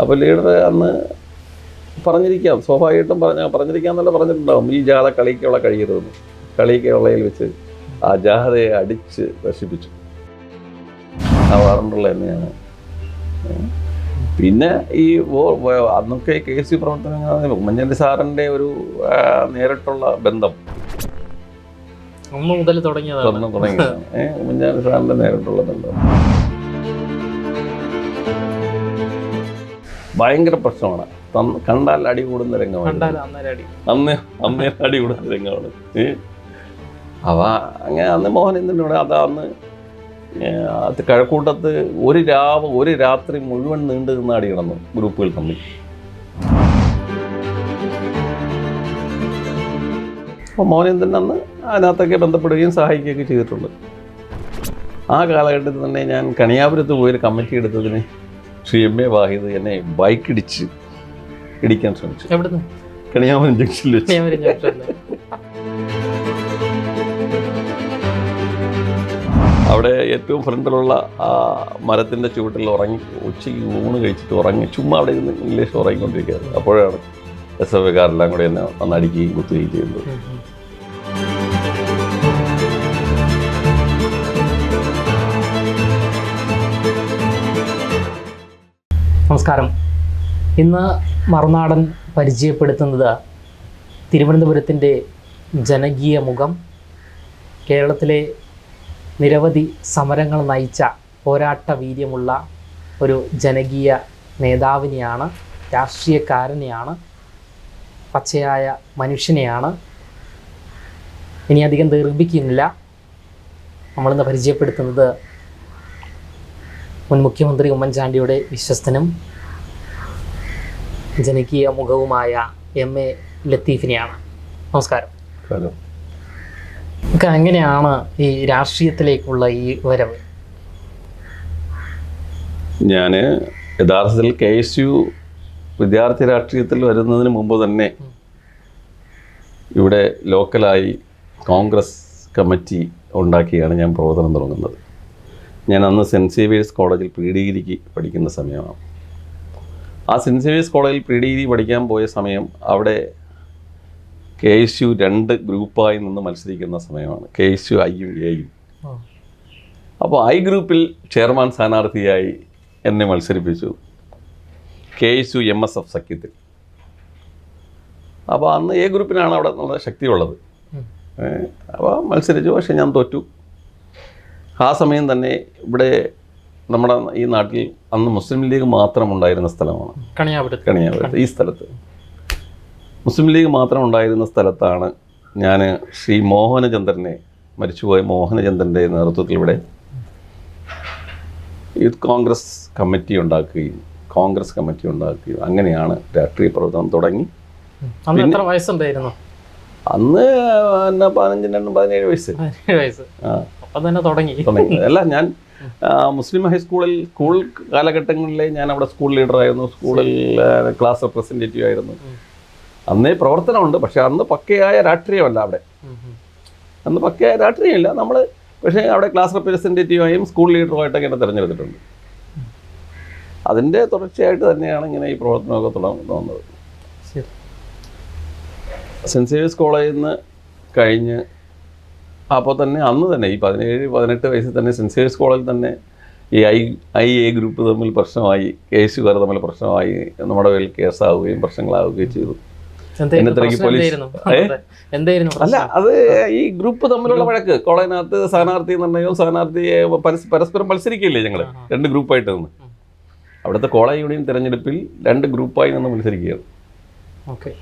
അപ്പോൾ ലീഡർ അന്ന് പറഞ്ഞിരിക്കാം. സ്വാഭാവികമായിട്ടും പറഞ്ഞ പറഞ്ഞിരിക്കാമെന്നല്ല പറഞ്ഞിട്ടുണ്ടാവും. ഈ ജാഥ കളിക്കുള്ള കഴിയരുതെന്ന്. കളിക്കുള്ളയിൽ വെച്ച് ആ ജാഥയെ അടിച്ച് നശിപ്പിച്ചു. ആ വാറണ്ടുള്ള തന്നെയാണ് പിന്നെ ഈ അന്നൊക്കെ കെ എസ് യു പ്രവർത്തനങ്ങൾ ഉമ്മൻചാണ്ടി സാറിന്റെ ഒരു നേരിട്ടുള്ള ബന്ധം. അന്ന് മുതൽ തുടങ്ങിയതാണ്. തുടങ്ങിയതാണ്. ഉമ്മൻചാണ്ടി സാറിന്റെ നേരിട്ടുള്ള ബന്ധം. ഭയങ്കര പ്രശ്നമാണ്. കണ്ടാൽ അടി കൂടുന്ന രംഗമാണ്. അന്ന് അന്ന് അടി കൂടുന്ന രംഗമാണ്. അവ അങ്ങനെ അന്ന് മോഹനേന്ദ്രനോട് അത് അന്ന് ഏ, അത് കഴക്കൂട്ടത്ത് ഒരു രാവ് ഒരു രാത്രി മുഴുവൻ നീണ്ടു നിന്ന് അടി കിടന്നു ഗ്രൂപ്പുകൾ തമ്മിൽ. അപ്പോൾ മോഹനേന്ദ്രൻ അന്ന് അതിനകത്തൊക്കെ ബന്ധപ്പെടുകയും സഹായിക്കുകയൊക്കെ ചെയ്തിട്ടുണ്ട്. ആ കാലഘട്ടത്തിൽ തന്നെ ഞാൻ കണിയാപുരത്ത് പോയൊരു കമ്മിറ്റി എടുത്തതിന് ശ്രീ എം എ വാഹിദ് എന്നെ ബൈക്ക് ഇടിച്ച് ഇടിക്കാൻ ശ്രമിച്ചു. എവിടുന്ന്? കണിയാപുരം ജംഗ്ഷനിൽ വെച്ച്. അവിടെ ഏറ്റവും ഫ്രണ്ടിലുള്ള ആ മരത്തിന്റെ ചുവട്ടിൽ ഉറങ്ങി ഉച്ചയ്ക്ക് ഊണ് കഴിച്ചിട്ട് ഉറങ്ങി ചുമ്മാ അവിടെ ഇരുന്ന് ഇംഗ്ലീഷ് ഉറങ്ങിക്കൊണ്ടിരിക്കുകയായിരുന്നു. അപ്പോഴാണ് എസ് എഫ് ഐക്കാരെല്ലാം കൂടി എന്നെ വന്ന് അടിക്കുകയും കുത്തുകയും ചെയ്യുന്നത് നമസ്കാരം. ഇന്ന് മറുനാടൻ പരിചയപ്പെടുത്തുന്നത് തിരുവനന്തപുരത്തിന്റെ ജനകീയ മുഖം കേരളത്തിലെ നിരവധി സമരങ്ങൾ നയിച്ച പോരാട്ട വീര്യമുള്ള ഒരു ജനകീയ നേതാവിനെയാണ് രാഷ്ട്രീയക്കാരനെയാണ് പച്ചയായ മനുഷ്യനെയാണ്. ഇനി അധികം ദീർഘിപ്പിക്കുന്നില്ല. നമ്മളിന്ന് പരിചയപ്പെടുത്തുന്നത് മുൻ മുഖ്യമന്ത്രി ഉമ്മൻചാണ്ടിയുടെ വിശ്വസ്തനും ജനകീയ മുഖവുമായ എം എ ലത്തീഫിനെയാണ്. നമസ്കാരം. ഹലോ. ഒക്കെ എങ്ങനെയാണ് ഈ രാഷ്ട്രീയത്തിലേക്കുള്ള ഈ വരവ്? ഞാൻ യഥാർത്ഥത്തിൽ കെ എസ് യു വിദ്യാർത്ഥി രാഷ്ട്രീയത്തിൽ വരുന്നതിന് മുമ്പ് തന്നെ ഇവിടെ ലോക്കലായി കോൺഗ്രസ് കമ്മിറ്റി ഉണ്ടാക്കിയാണ് ഞാൻ പ്രവർത്തനം തുടങ്ങുന്നത്. ഞാൻ അന്ന് സെന്റ് സേവിയേഴ്സ് കോളേജിൽ പ്രീ ഡിഗ്രിക്ക് പഠിക്കുന്ന സമയമാണ്. ആ സെന്റ് സേവിയേഴ്സ് കോളേജിൽ പ്രീ ഡിഗ്രി പഠിക്കാൻ പോയ സമയം അവിടെ കെ എസ് യു രണ്ട് ഗ്രൂപ്പായി നിന്ന് മത്സരിക്കുന്ന സമയമാണ്. കെ എസ് യു ഐയും എയും അപ്പോൾ ഐ ഗ്രൂപ്പിൽ ചെയർമാൻ സ്ഥാനാർത്ഥിയായി എന്നെ മത്സരിപ്പിച്ചു. K S U M S F സഖ്യത്തിൽ. അപ്പോൾ അന്ന് എ ഗ്രൂപ്പിനാണ് അവിടെ നല്ല ശക്തിയുള്ളത്. അപ്പോൾ മത്സരിച്ചു. പക്ഷെ ഞാൻ തോറ്റു. ആ സമയം തന്നെ ഇവിടെ നമ്മുടെ ഈ നാട്ടിൽ അന്ന് മുസ്ലിം ലീഗ് മാത്രം ഉണ്ടായിരുന്ന സ്ഥലമാണ്. കണിയാപുരത്ത്. കണിയാപുരത്ത് ഈ സ്ഥലത്ത്. മുസ്ലിം ലീഗ് മാത്രം ഉണ്ടായിരുന്ന സ്ഥലത്താണ് ഞാൻ ശ്രീ മോഹനചന്ദ്രനെ മരിച്ചുപോയ മോഹനചന്ദ്രന്റെ നേതൃത്വത്തിൽ ഇവിടെ യൂത്ത് കോൺഗ്രസ് കമ്മിറ്റി ഉണ്ടാക്കുകയും കോൺഗ്രസ് കമ്മിറ്റി ഉണ്ടാക്കുകയും അങ്ങനെയാണ് രാഷ്ട്രീയ പ്രവർത്തനം തുടങ്ങി. എത്ര വയസ്സുണ്ടായിരുന്നു? അന്ന് എന്നെ പതിനഞ്ച് രണ്ടും പതിനേഴ് വയസ്സ്. വയസ്സ്. ആ. അപ്പം തന്നെ തുടങ്ങി. അല്ല ഞാൻ മുസ്ലിം ഹൈസ്കൂളിൽ സ്കൂൾ കാലഘട്ടങ്ങളിലെ ഞാൻ അവിടെ സ്കൂൾ ലീഡറായിരുന്നു സ്കൂളിൽ ക്ലാസ് റെപ്രസെന്റേറ്റീവ് ആയിരുന്നു. അന്നേ പ്രവർത്തനമുണ്ട്. പക്ഷെ അന്ന് പക്കയായ രാഷ്ട്രീയമല്ല അവിടെ. അന്ന് പക്കയായ രാഷ്ട്രീയമില്ല. നമ്മൾ പക്ഷേ അവിടെ ക്ലാസ് റെപ്രസെന്റേറ്റീവായും സ്കൂൾ ലീഡറുമായിട്ടൊക്കെ എന്നെ തിരഞ്ഞെടുത്തിട്ടുണ്ട്. അതിന്റെ തുടർച്ചയായിട്ട് തന്നെയാണ് ഇങ്ങനെ ഈ പ്രവർത്തനമൊക്കെ തുടങ്ങുന്നത് ശരി. സെന്റ് സേവിയേഴ്സ് കോളേജിൽ നിന്ന് കഴിഞ്ഞ് അപ്പോൾ തന്നെ അന്ന് തന്നെ ഈ പതിനേഴ് പതിനെട്ട് വയസ്സിൽ തന്നെ സെന്റ് സേവിയേഴ്സ് കോളേജിൽ തന്നെ ഈ ഐ ഐ എ ഗ്രൂപ്പ് തമ്മിൽ പ്രശ്നമായി കേസുകാർ തമ്മിൽ പ്രശ്നമായി നമ്മുടെ പേരിൽ കേസാവുകയും പ്രശ്നങ്ങളാവുകയും ചെയ്തു? അല്ല അത് ഈ ഗ്രൂപ്പ് തമ്മിലുള്ള വഴക്ക്. കോളേജിനകത്ത് സ്ഥാനാർത്ഥി നിർണയവും സ്ഥാനാർത്ഥിയെ പരസ്പരം മത്സരിക്കില്ലേ ഞങ്ങൾ രണ്ട് ഗ്രൂപ്പായിട്ട് നിന്ന്. അവിടുത്തെ കോളേജ് യൂണിയൻ തിരഞ്ഞെടുപ്പിൽ രണ്ട് ഗ്രൂപ്പായി നിന്ന് മത്സരിക്കുകയാണ്. ഓക്കെ.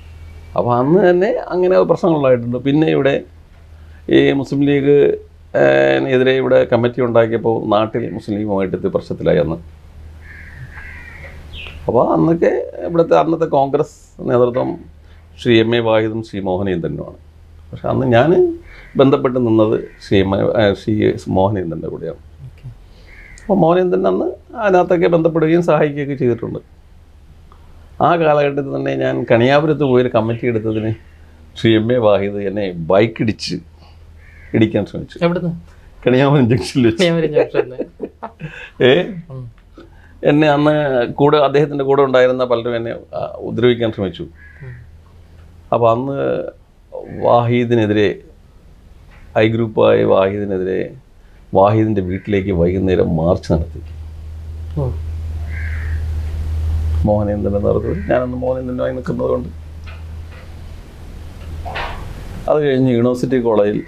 അപ്പോൾ അന്ന് തന്നെ അങ്ങനെ പ്രശ്നങ്ങളുണ്ടായിട്ടുണ്ട്. പിന്നെ ഇവിടെ ഈ മുസ്ലിം ലീഗ് എതിരെ ഇവിടെ കമ്മിറ്റി ഉണ്ടാക്കിയപ്പോൾ നാട്ടിൽ മുസ്ലിം ലീഗുമായിട്ട് ഇത് പ്രശ്നത്തിലായി അന്ന്? അപ്പോൾ അന്നൊക്കെ ഇവിടുത്തെ അന്നത്തെ കോൺഗ്രസ് നേതൃത്വം ശ്രീ എം എ വാഹിദും ശ്രീ തന്നെയാണ്. പക്ഷെ അന്ന് ഞാൻ ബന്ധപ്പെട്ട് നിന്നത് ശ്രീ എം എ- ശ്രീ മോഹനേന്ദ്രന്റെ കൂടെയാണ്. അപ്പോൾ മോഹനേന്ദ്രൻ അന്ന് അതിനകത്തൊക്കെ ബന്ധപ്പെടുകയും സഹായിക്കുകയൊക്കെ ചെയ്തിട്ടുണ്ട്. ആ കാലഘട്ടത്തിൽ തന്നെ ഞാൻ കണിയാപുരത്ത് പോയൊരു കമ്മിറ്റി എടുത്തതിന് ശ്രീ എം എ വാഹിദ് എന്നെ ബൈക്കിടിച്ച് ഇടിക്കാൻ ശ്രമിച്ചു. എവിടുന്ന്? കണിയാപുരം ജംഗ്ഷനിൽ ഏ. എന്നെ അന്ന് കൂടെ അദ്ദേഹത്തിന്റെ കൂടെ ഉണ്ടായിരുന്ന പലരും എന്നെ ഉദ്രവിക്കാൻ ഉപദ്രവിക്കാൻ ശ്രമിച്ചു. അപ്പോൾ അന്ന് വാഹിദിനെതിരെ ഐ ഗ്രൂപ്പായ വാഹിദിനെതിരെ വാഹിദിന്റെ വീട്ടിലേക്ക് വൈകുന്നേരം മാർച്ച് നടത്തി. മോഹനെ മോഹനേന്ദ്രന്റെ നേതൃത്വത്തിൽ ഞാനന്ന് മോഹനേന്ദ്രനായി നിൽക്കുന്നത് കൊണ്ട് അത് കഴിഞ്ഞ് യൂണിവേഴ്സിറ്റി കോളേജിൽ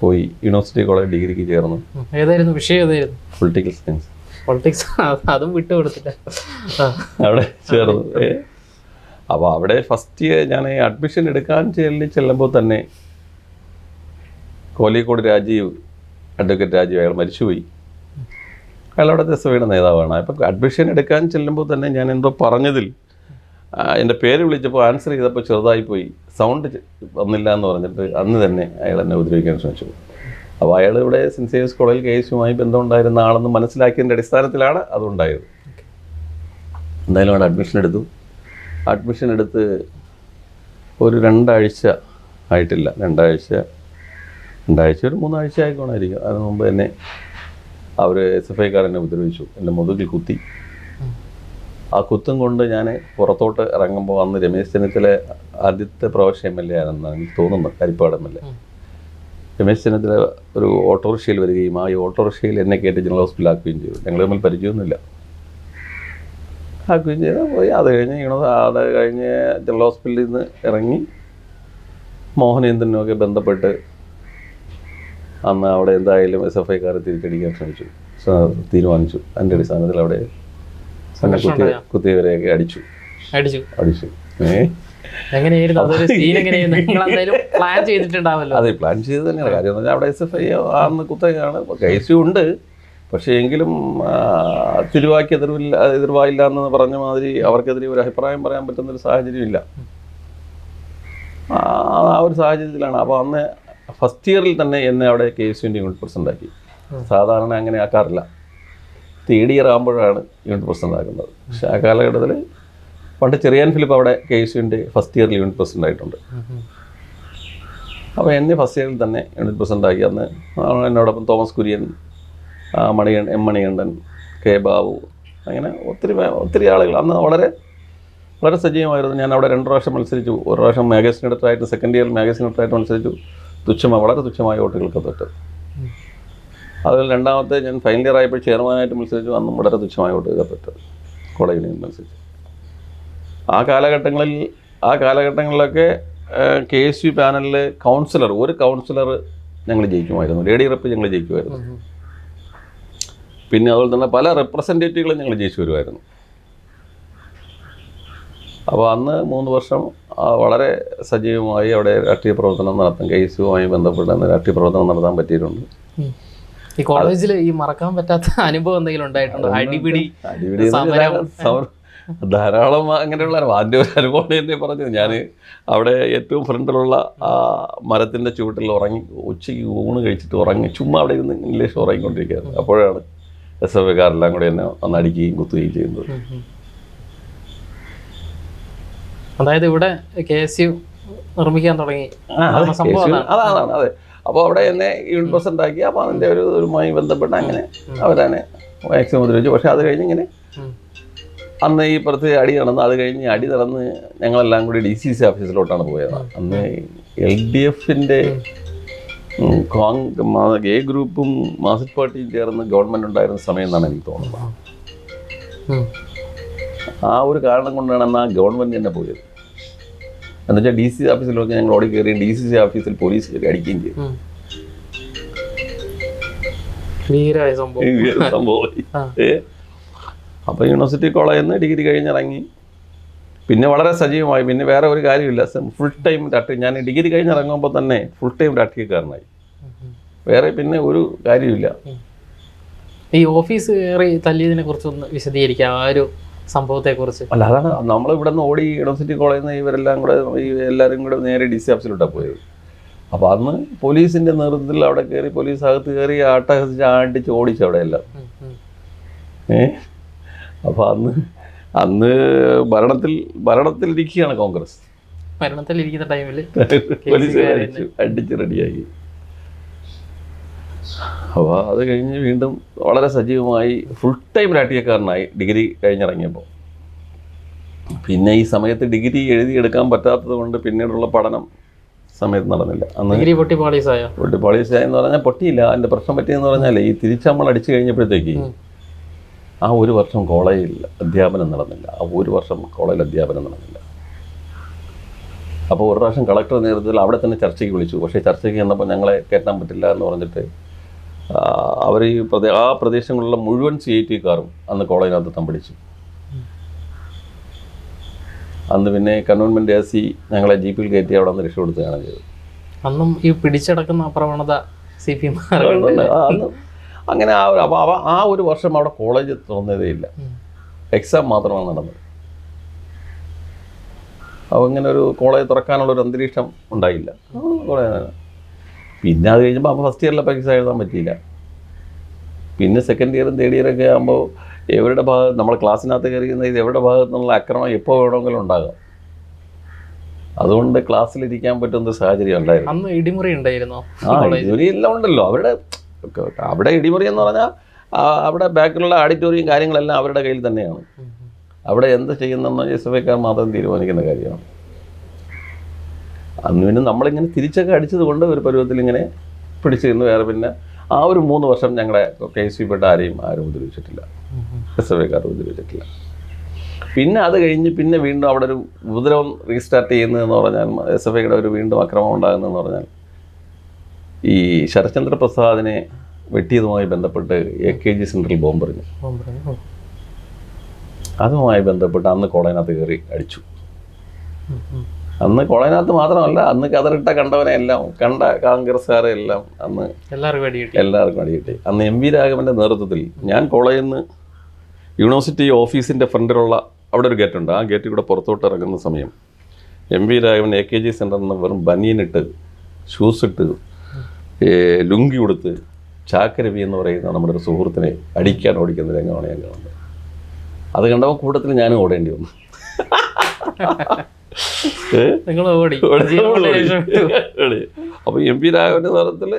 പോയി യൂണിവേഴ്സിറ്റി കോളേജ് ഡിഗ്രിക്ക് ചേർന്നു. ഏതായിരുന്നു? വിഷയം ഏതായിരുന്നു? പൊളിറ്റിക്കൽ സയൻസ് പൊളിറ്റിക്സ് അതും വിട്ടുകൊടുത്തില്ല അവിടെ ചേർന്നു. അപ്പോൾ അവിടെ ഫസ്റ്റ് ഞാൻ അഡ്മിഷൻ എടുക്കാൻ ചെല്ലി ചെല്ലുമ്പോൾ തന്നെ കോലിക്കോട് രാജീവ് അഡ്വക്കേറ്റ് രാജീവ് അയാൾ മരിച്ചുപോയി. അയാൾ അവിടെ വീണ നേതാവാണ്. അപ്പം അഡ്മിഷൻ എടുക്കാൻ ചെല്ലുമ്പോൾ തന്നെ ഞാൻ എന്തോ പറഞ്ഞതിൽ എന്റെ പേര് വിളിച്ചപ്പോൾ ആൻസർ ചെയ്തപ്പോൾ ചെറുതായി പോയി സൗണ്ട് വന്നില്ല എന്ന് പറഞ്ഞിട്ട് അന്ന് തന്നെ അയാൾ എന്നെ ഉപദ്രവിക്കാൻ ശ്രമിച്ചു. അപ്പോൾ അയാൾ ഇവിടെ സെന്റ് സേവിയസ് കോളേജിൽ കേസുമായി ബന്ധമുണ്ടായിരുന്ന ആളെന്ന് മനസ്സിലാക്കിയതിന്റെ അടിസ്ഥാനത്തിലാണ് അതുണ്ടായത്. എന്തായാലും അവിടെ അഡ്മിഷൻ എടുത്തു. അഡ്മിഷൻ എടുത്ത് ഒരു രണ്ടാഴ്ച ആയിട്ടില്ല. രണ്ടാഴ്ച രണ്ടാഴ്ച ഒരു മൂന്നാഴ്ച ആയിക്കോണായിരിക്കും. അതിന് മുമ്പ് തന്നെ അവർ എസ് എഫ് ഐക്കാരനെ ഉപദ്രവിച്ചു. എന്റെ മുതുകിൽ കുത്തി. ആ കുത്തും കൊണ്ട് ഞാൻ പുറത്തോട്ട് ഇറങ്ങുമ്പോൾ അന്ന് രമേശ് ചെന്നിത്തല ആദ്യത്തെ പ്രാവശ്യം എം എൽ എ ആണെന്നാണ് എനിക്ക് തോന്നുന്നത് Karippad M L A. Ramesh Chennithala ഒരു ഓട്ടോറിക്ഷയിൽ വരികയും ആ ഈ ഓട്ടോറിക്ഷയിൽ എന്നെ കയറ്റി ജനറൽ ഹോസ്പിറ്റലിൽ ആക്കുകയും ചെയ്തു. ഞങ്ങൾ തമ്മിൽ പരിചയമൊന്നുമില്ല. ആക്കുകയും ചെയ്ത്. പോയി. അത് കഴിഞ്ഞ് ഇങ്ങനെ അത് കഴിഞ്ഞ് ജനറൽ ഹോസ്പിറ്റലിൽ നിന്ന് ഇറങ്ങി മോഹനേന്ദ്രനുമൊക്കെ ബന്ധപ്പെട്ട് അന്ന് അവിടെ എന്തായാലും എസ് എഫ് ഐക്കാരെ തിരിച്ചടിക്കാൻ ശ്രമിച്ചു തീരുമാനിച്ചു. അതിന്റെ അടിസ്ഥാനത്തിൽ അവിടെ എന്നെ കുത്തി? കുത്തിയവരെയൊക്കെ അടിച്ചു. അടിച്ചു. അടിച്ചു. ഏ? എങ്ങനെയായിരുന്നു അതൊരു സീൻ എങ്ങനെയായിരുന്നു? നിങ്ങൾ എന്തായാലും പ്ലാൻ ചെയ്തിട്ടുണ്ടാവല്ലോ. അതെ പ്ലാൻ ചെയ്ത് തന്നെയാണ് കാര്യം എന്ന് പറഞ്ഞാൽ അവിടെ എസ് എഫ് ഐ ആണെന്ന് കുത്തകയാണ്. കേസ് ഉണ്ട്. പക്ഷേ എങ്കിലും തിരുവാക്കി എതിർവില്ല എതിർവായില്ല എന്ന് പറഞ്ഞ മാതിരി അവർക്കെതിരെ ഒരു അഭിപ്രായം പറയാൻ പറ്റുന്ന ഒരു സാഹചര്യമില്ല ആ ആ ഒരു സാഹചര്യത്തിലാണ്. അപ്പോൾ അന്ന് ഫസ്റ്റ് ഇയറിൽ തന്നെ എന്നെ അവിടെ കെ എസ് യുവിന്റെ യൂണിറ്റ് പ്രസിഡന്റ് ആക്കി സാധാരണ അങ്ങനെ ആക്കാറില്ല. തേർഡ് ഇയർ ആകുമ്പോഴാണ് യൂണിറ്റ് പ്രസിഡന്റ് ആകുന്നത്. പക്ഷേ ആ കാലഘട്ടത്തിൽ പണ്ട് ചെറിയാൻ ഫിലിപ്പ് അവിടെ കെ എസ് യുവിന്റെ ഫസ്റ്റ് ഇയറിൽ യൂണിറ്റ് പ്രസിഡന്റ് ആയിട്ടുണ്ട്. അപ്പോൾ എന്നെ ഫസ്റ്റ് ഇയറിൽ തന്നെ യൂണിറ്റ് പ്രസിഡന്റ് ആക്കി അന്ന് എന്നോടൊപ്പം തോമസ് കുര്യൻ മണിയൻ എം മണികണ്ഠൻ കെ ബാബു അങ്ങനെ ഒത്തിരി ഒത്തിരി ആളുകൾ അന്ന് വളരെ വളരെ സജീവമായിരുന്നു. ഞാൻ അവിടെ രണ്ട് പ്രാവശ്യം മത്സരിച്ചു. ഒരു പ്രാവശ്യം മാഗസിൻ എഡിറ്ററായിട്ട് സെക്കൻഡ് ഇയർ മാഗസിൻ എഡിറ്ററായിട്ട് മത്സരിച്ചു. തുച്ഛമായ വളരെ തുച്ഛമായ വോട്ടുകൾക്ക് തൊട്ട്. അതിൽ രണ്ടാമത്തെ ഞാൻ ഫൈനൽ ഇയർ ആയപ്പോൾ ചെയർമാനായിട്ട് മത്സരിച്ചു. അന്നും വളരെ തുച്ഛമായ തൊട്ട് കോളേജിൽ നിന്ന് മത്സരിച്ചു. ആ കാലഘട്ടങ്ങളിൽ ആ കാലഘട്ടങ്ങളിലൊക്കെ കെ എസ് യു പാനലിൽ കൗൺസിലർ ഒരു കൗൺസിലർ ഞങ്ങൾ ജയിക്കുമായിരുന്നു. ലേഡി റെപ്പ് ഞങ്ങൾ ജയിക്കുമായിരുന്നു. പിന്നെ അതുപോലെ തന്നെ പല റെപ്രസെന്റേറ്റീവുകളും ഞങ്ങൾ ജയിച്ചു വരുമായിരുന്നു. അപ്പോൾ അന്ന് മൂന്ന് വർഷം വളരെ സജീവമായി അവിടെ രാഷ്ട്രീയ പ്രവർത്തനം നടത്താൻ കെ എസ് യുമായി ബന്ധപ്പെട്ട് രാഷ്ട്രീയ പ്രവർത്തനം നടത്താൻ പറ്റിയിട്ടുണ്ട്. ഈ കോളേജിൽ ഈ മറക്കാൻ പറ്റാത്ത അനുഭവം എന്തെങ്കിലും ഉണ്ടായിട്ടുണ്ടോ? അടിപിടി. ധാരാളം അങ്ങനെയുള്ള അതിന്റെ ഒരു അനുഭവം തന്നെ പറഞ്ഞു. ഞാൻ അവിടെ ഏറ്റവും ഫ്രണ്ടിലുള്ള ആ മരത്തിന്റെ ചുവട്ടിൽ ഉറങ്ങി ഉച്ചയ്ക്ക് ഊണ് കഴിച്ചിട്ട് ഉറങ്ങി ചുമ്മാ അവിടെ ഇരുന്ന് ഇംഗ്ലീഷ് ഉറങ്ങിക്കൊണ്ടിരിക്കുകയായിരുന്നു. അപ്പോഴാണ് എസ് എഫ് ഐക്കാരെല്ലാം കൂടി എന്നെ ഒന്ന് അടിക്കുകയും കുത്തുകയും ചെയ്യുന്നത്. അതായത് ഇവിടെ കെ എസ് യു നിർമ്മിക്കാൻ തുടങ്ങി. അതാണ് അതെ. അപ്പോൾ അവിടെ എന്നെ യൂണിറ്റ് പ്രസിഡന്റ് ആക്കി അപ്പോൾ അതിന്റെ ഒരു ഇതുമായി ബന്ധപ്പെട്ട് അങ്ങനെ അവരാണ് മാക്സിമം ഉപദ്രവിച്ചു. പക്ഷേ അത് കഴിഞ്ഞ് ഇങ്ങനെ. അന്ന് ഈ പുറത്ത് അടി നടന്നു അത് കഴിഞ്ഞ് അടി നടന്ന് ഞങ്ങളെല്ലാം കൂടി ഡി സി സി ഓഫീസിലോട്ടാണ് പോയത്. അന്ന് എൽ ഡി എഫിന്റെ എ ഗ്രൂപ്പും മാസിക് പാർട്ടിയും ചേർന്ന് ഗവൺമെന്റ് ഉണ്ടായിരുന്ന സമയം എന്നാണ് എനിക്ക് തോന്നുന്നത്. ആ ഒരു കാരണം കൊണ്ടാണ് അന്ന് ആ ഗവൺമെന്റ് തന്നെ പോയത്. എന്നുവെച്ചാൽ ഡി സി ഓഫീസിലൊക്കെ ഞങ്ങൾ ഓടി കയറി ഡി സി സി ഓഫീസിൽ പോലീസ് കയറി അടിക്കുകയും ചെയ്തു. അപ്പൊ സംഭവം. അപ്പോൾ യൂണിവേഴ്സിറ്റി കോളേജിൽ നിന്ന് ഡിഗ്രി കഴിഞ്ഞിറങ്ങി. പിന്നെ വളരെ സജീവമായി. പിന്നെ വേറെ ഒരു കാര്യമില്ല. ഫുൾ ടൈം രാഷ്ട്രീയം ഞാൻ ഡിഗ്രി കഴിഞ്ഞിറങ്ങുമ്പോൾ തന്നെ ഫുൾ ടൈം രാഷ്ട്രീയക്കാരനായി. വേറെ പിന്നെ ഒരു കാര്യമില്ല ഈ ഓഫീസ് കയറി തല്ലിയതിനെ കുറിച്ചൊന്ന് വിശദീകരിക്കാം. ആ ഒരു സംഭവത്തെ കുറിച്ച് അല്ല അതാണ് നമ്മൾ ഇവിടെ നിന്ന് ഓടി യൂണിവേഴ്സിറ്റി കോളേജിൽ നിന്ന് ഇവരെല്ലാം കൂടെ ഈ എല്ലാവരും കൂടെ നേരെ ഡി സി ഓഫീസിലോട്ടാണ് പോയത്. അപ്പോൾ അന്ന് പോലീസിന്റെ നേതൃത്വത്തിൽ അവിടെ കയറി പോലീസ് അകത്ത് കയറി ആട്ടഹസിച്ച് ആട്ടിച്ച് ഓടിച്ചു അവിടെ എല്ലാം. ഏ? അപ്പോൾ അന്ന് അന്ന് ഭരണത്തിൽ ഭരണത്തിലിരിക്കുകയാണ് കോൺഗ്രസ്. ഭരണത്തിലിരിക്കുന്ന ടൈമിൽ പോലീസ് അടിച്ചു അടിച്ച് റെഡിയാക്കി അപ്പോൾ അത് കഴിഞ്ഞ് വീണ്ടും വളരെ സജീവമായി ഫുൾ ടൈം രാഷ്ട്രീയക്കാരനായി ഡിഗ്രി കഴിഞ്ഞിറങ്ങിയപ്പോൾ. പിന്നെ ഈ സമയത്ത് ഡിഗ്രി എഴുതിയെടുക്കാൻ പറ്റാത്തത് കൊണ്ട് പിന്നീടുള്ള പഠനം സമയത്ത് നടന്നില്ല. അന്ന് ഡിഗ്രി പൊട്ടി പാളീസായ? പൊട്ടി പാളീസായ എന്ന് പറഞ്ഞാൽ പൊട്ടിയില്ല. അതിന്റെ പ്രശ്നം പറ്റിയെന്ന് പറഞ്ഞാൽ ഈ തിരിച്ച് നമ്മൾ അടിച്ചു കഴിഞ്ഞപ്പോഴത്തേക്ക് ആ ഒരു വർഷം കോളേജിൽ അധ്യാപനം നടന്നില്ല. ആ ഒരു വർഷം കോളേജിൽ അധ്യാപനം നടന്നില്ല. അപ്പോൾ ഒരു പ്രാവശ്യം കളക്ടർ നേതൃത്വത്തിൽ അവിടെ തന്നെ ചർച്ചയ്ക്ക് വിളിച്ചു. പക്ഷേ ചർച്ചയ്ക്ക് ചെന്നപ്പോൾ ഞങ്ങളെ കയറ്റാൻ പറ്റില്ല എന്ന് പറഞ്ഞിട്ട് അവർ ഈ പ്രദേ ആ പ്രദേശങ്ങളിലുള്ള മുഴുവൻ സി ഐ ടിക്കാരും അന്ന് കോളേജിനകത്ത് തമ്പടിച്ചു. അന്ന് പിന്നെ കൺവെൻമെന്റ് എ സി ഞങ്ങളെ ജീപ്പിൽ കയറ്റി അവിടെ നിന്ന് രക്ഷപ്പെടുത്തുകയാണ് ചെയ്തത്. അന്നും ഈ പിടിച്ചടക്കുന്ന പ്രവണത സി പി അങ്ങനെ ആ ഒരു അപ്പോൾ ആ ഒരു വർഷം അവിടെ കോളേജ് തുറന്നതേ ഇല്ല. എക്സാം മാത്രമാണ് നടന്നത്. അപ്പോൾ ഇങ്ങനെ ഒരു കോളേജ് തുറക്കാനുള്ള ഒരു അന്തരീക്ഷം ഉണ്ടായില്ല. കുറേ നേരം. പിന്നെ അത് കഴിഞ്ഞപ്പോൾ അപ്പോൾ ഫസ്റ്റ് ഇയറിലെ പരീക്ഷ എഴുതാൻ പറ്റിയില്ല. പിന്നെ സെക്കൻഡ് ഇയറും തേർഡ് ഇയറൊക്കെ ആകുമ്പോൾ എവരുടെ ഭാഗത്ത് നമ്മളെ ക്ലാസ്സിനകത്ത് കയറിയുന്ന ഇത് എവിടെ ഭാഗത്തു നിന്നുള്ള അക്രമം എപ്പോൾ വേണമെങ്കിലും ഉണ്ടാകാം. അതുകൊണ്ട് ക്ലാസ്സിലിരിക്കാൻ പറ്റുന്ന സാഹചര്യം ഉണ്ടായിരുന്നു. അന്ന് ഇടിമുറി ഉണ്ടായിരുന്നോ? ആ ഇടിമുറി എല്ലാം ഉണ്ടല്ലോ. അവരുടെ അവിടെ ഇടിമുറി എന്ന് പറഞ്ഞാൽ അവിടെ ബാക്കിലുള്ള ഓഡിറ്റോറിയം കാര്യങ്ങളെല്ലാം അവരുടെ കയ്യിൽ തന്നെയാണ്. അവിടെ എന്ത് ചെയ്യുന്നെന്ന് എസ് എഫ് ഐക്കാർ മാത്രം തീരുമാനിക്കുന്ന കാര്യമാണ്. അന്ന് പിന്നെ നമ്മളിങ്ങനെ തിരിച്ചൊക്കെ അടിച്ചത് കൊണ്ട് ഒരു പരുവത്തിൽ ഇങ്ങനെ പിടിച്ചിരുന്നു വേറെ പിന്നെ ആ ഒരു മൂന്ന് വർഷം ഞങ്ങളുടെ കെ എസ് പെട്ട ആരെയും ആരും ഉപദ്രവിച്ചിട്ടില്ല. S F ഐക്കാർ ഉപദ്രവിച്ചിട്ടില്ല. പിന്നെ അത് കഴിഞ്ഞ് പിന്നെ വീണ്ടും അവിടെ ഒരു ഉപദ്രവം റീസ്റ്റാർട്ട് ചെയ്യുന്നതെന്ന് പറഞ്ഞാൽ എസ് എഫ് ഐയുടെ ഒരു വീണ്ടും അക്രമം ഉണ്ടാകുന്നതെന്ന് പറഞ്ഞാൽ ഈ ശരത്ചന്ദ്ര പ്രസാദിനെ വെട്ടിയതുമായി ബന്ധപ്പെട്ട് എ കെ ജി സെൻട്രൽ ബോംബെറിഞ്ഞു അതുമായി ബന്ധപ്പെട്ട് അന്ന് കോളേജിനകത്ത് കയറി അടിച്ചു. അന്ന് കോളേജിനകത്ത് മാത്രമല്ല അന്ന് കതറിട്ട കണ്ടവനെ എല്ലാം കണ്ട കോൺഗ്രസ്സുകാരെ എല്ലാം അന്ന് എല്ലാവർക്കും അടി എല്ലാവർക്കും അടികിട്ടി അന്ന് എം വി രാഘവന്റെ നേതൃത്വത്തിൽ ഞാൻ കോളേജിൽ നിന്ന് യൂണിവേഴ്സിറ്റി ഓഫീസിന്റെ ഫ്രണ്ടിലുള്ള അവിടെ ഒരു ഗേറ്റ് ഉണ്ട് ആ ഗേറ്റിൽ കൂടെ പുറത്തോട്ട് ഇറങ്ങുന്ന സമയം M V Raghavan A K G സെന്ററിൽ നിന്ന് വെറും ബനിയനിട്ട് ഷൂസ് ഇട്ട് ലുങ്കി ഉടുത്ത് ചാക്കരവി എന്ന് പറയുന്ന നമ്മുടെ ഒരു സുഹൃത്തിനെ അടിക്കാൻ ഓടിക്കുന്ന രംഗമാണ് ഞാൻ കാണുന്നത്. അത് കണ്ടപ്പോൾ കൂട്ടത്തിൽ ഞാനും ഓടേണ്ടി വന്നു? നിങ്ങൾ ഓടി. അപ്പോൾ എം പി രാഘവന്റെ നേതൃത്വത്തിൽ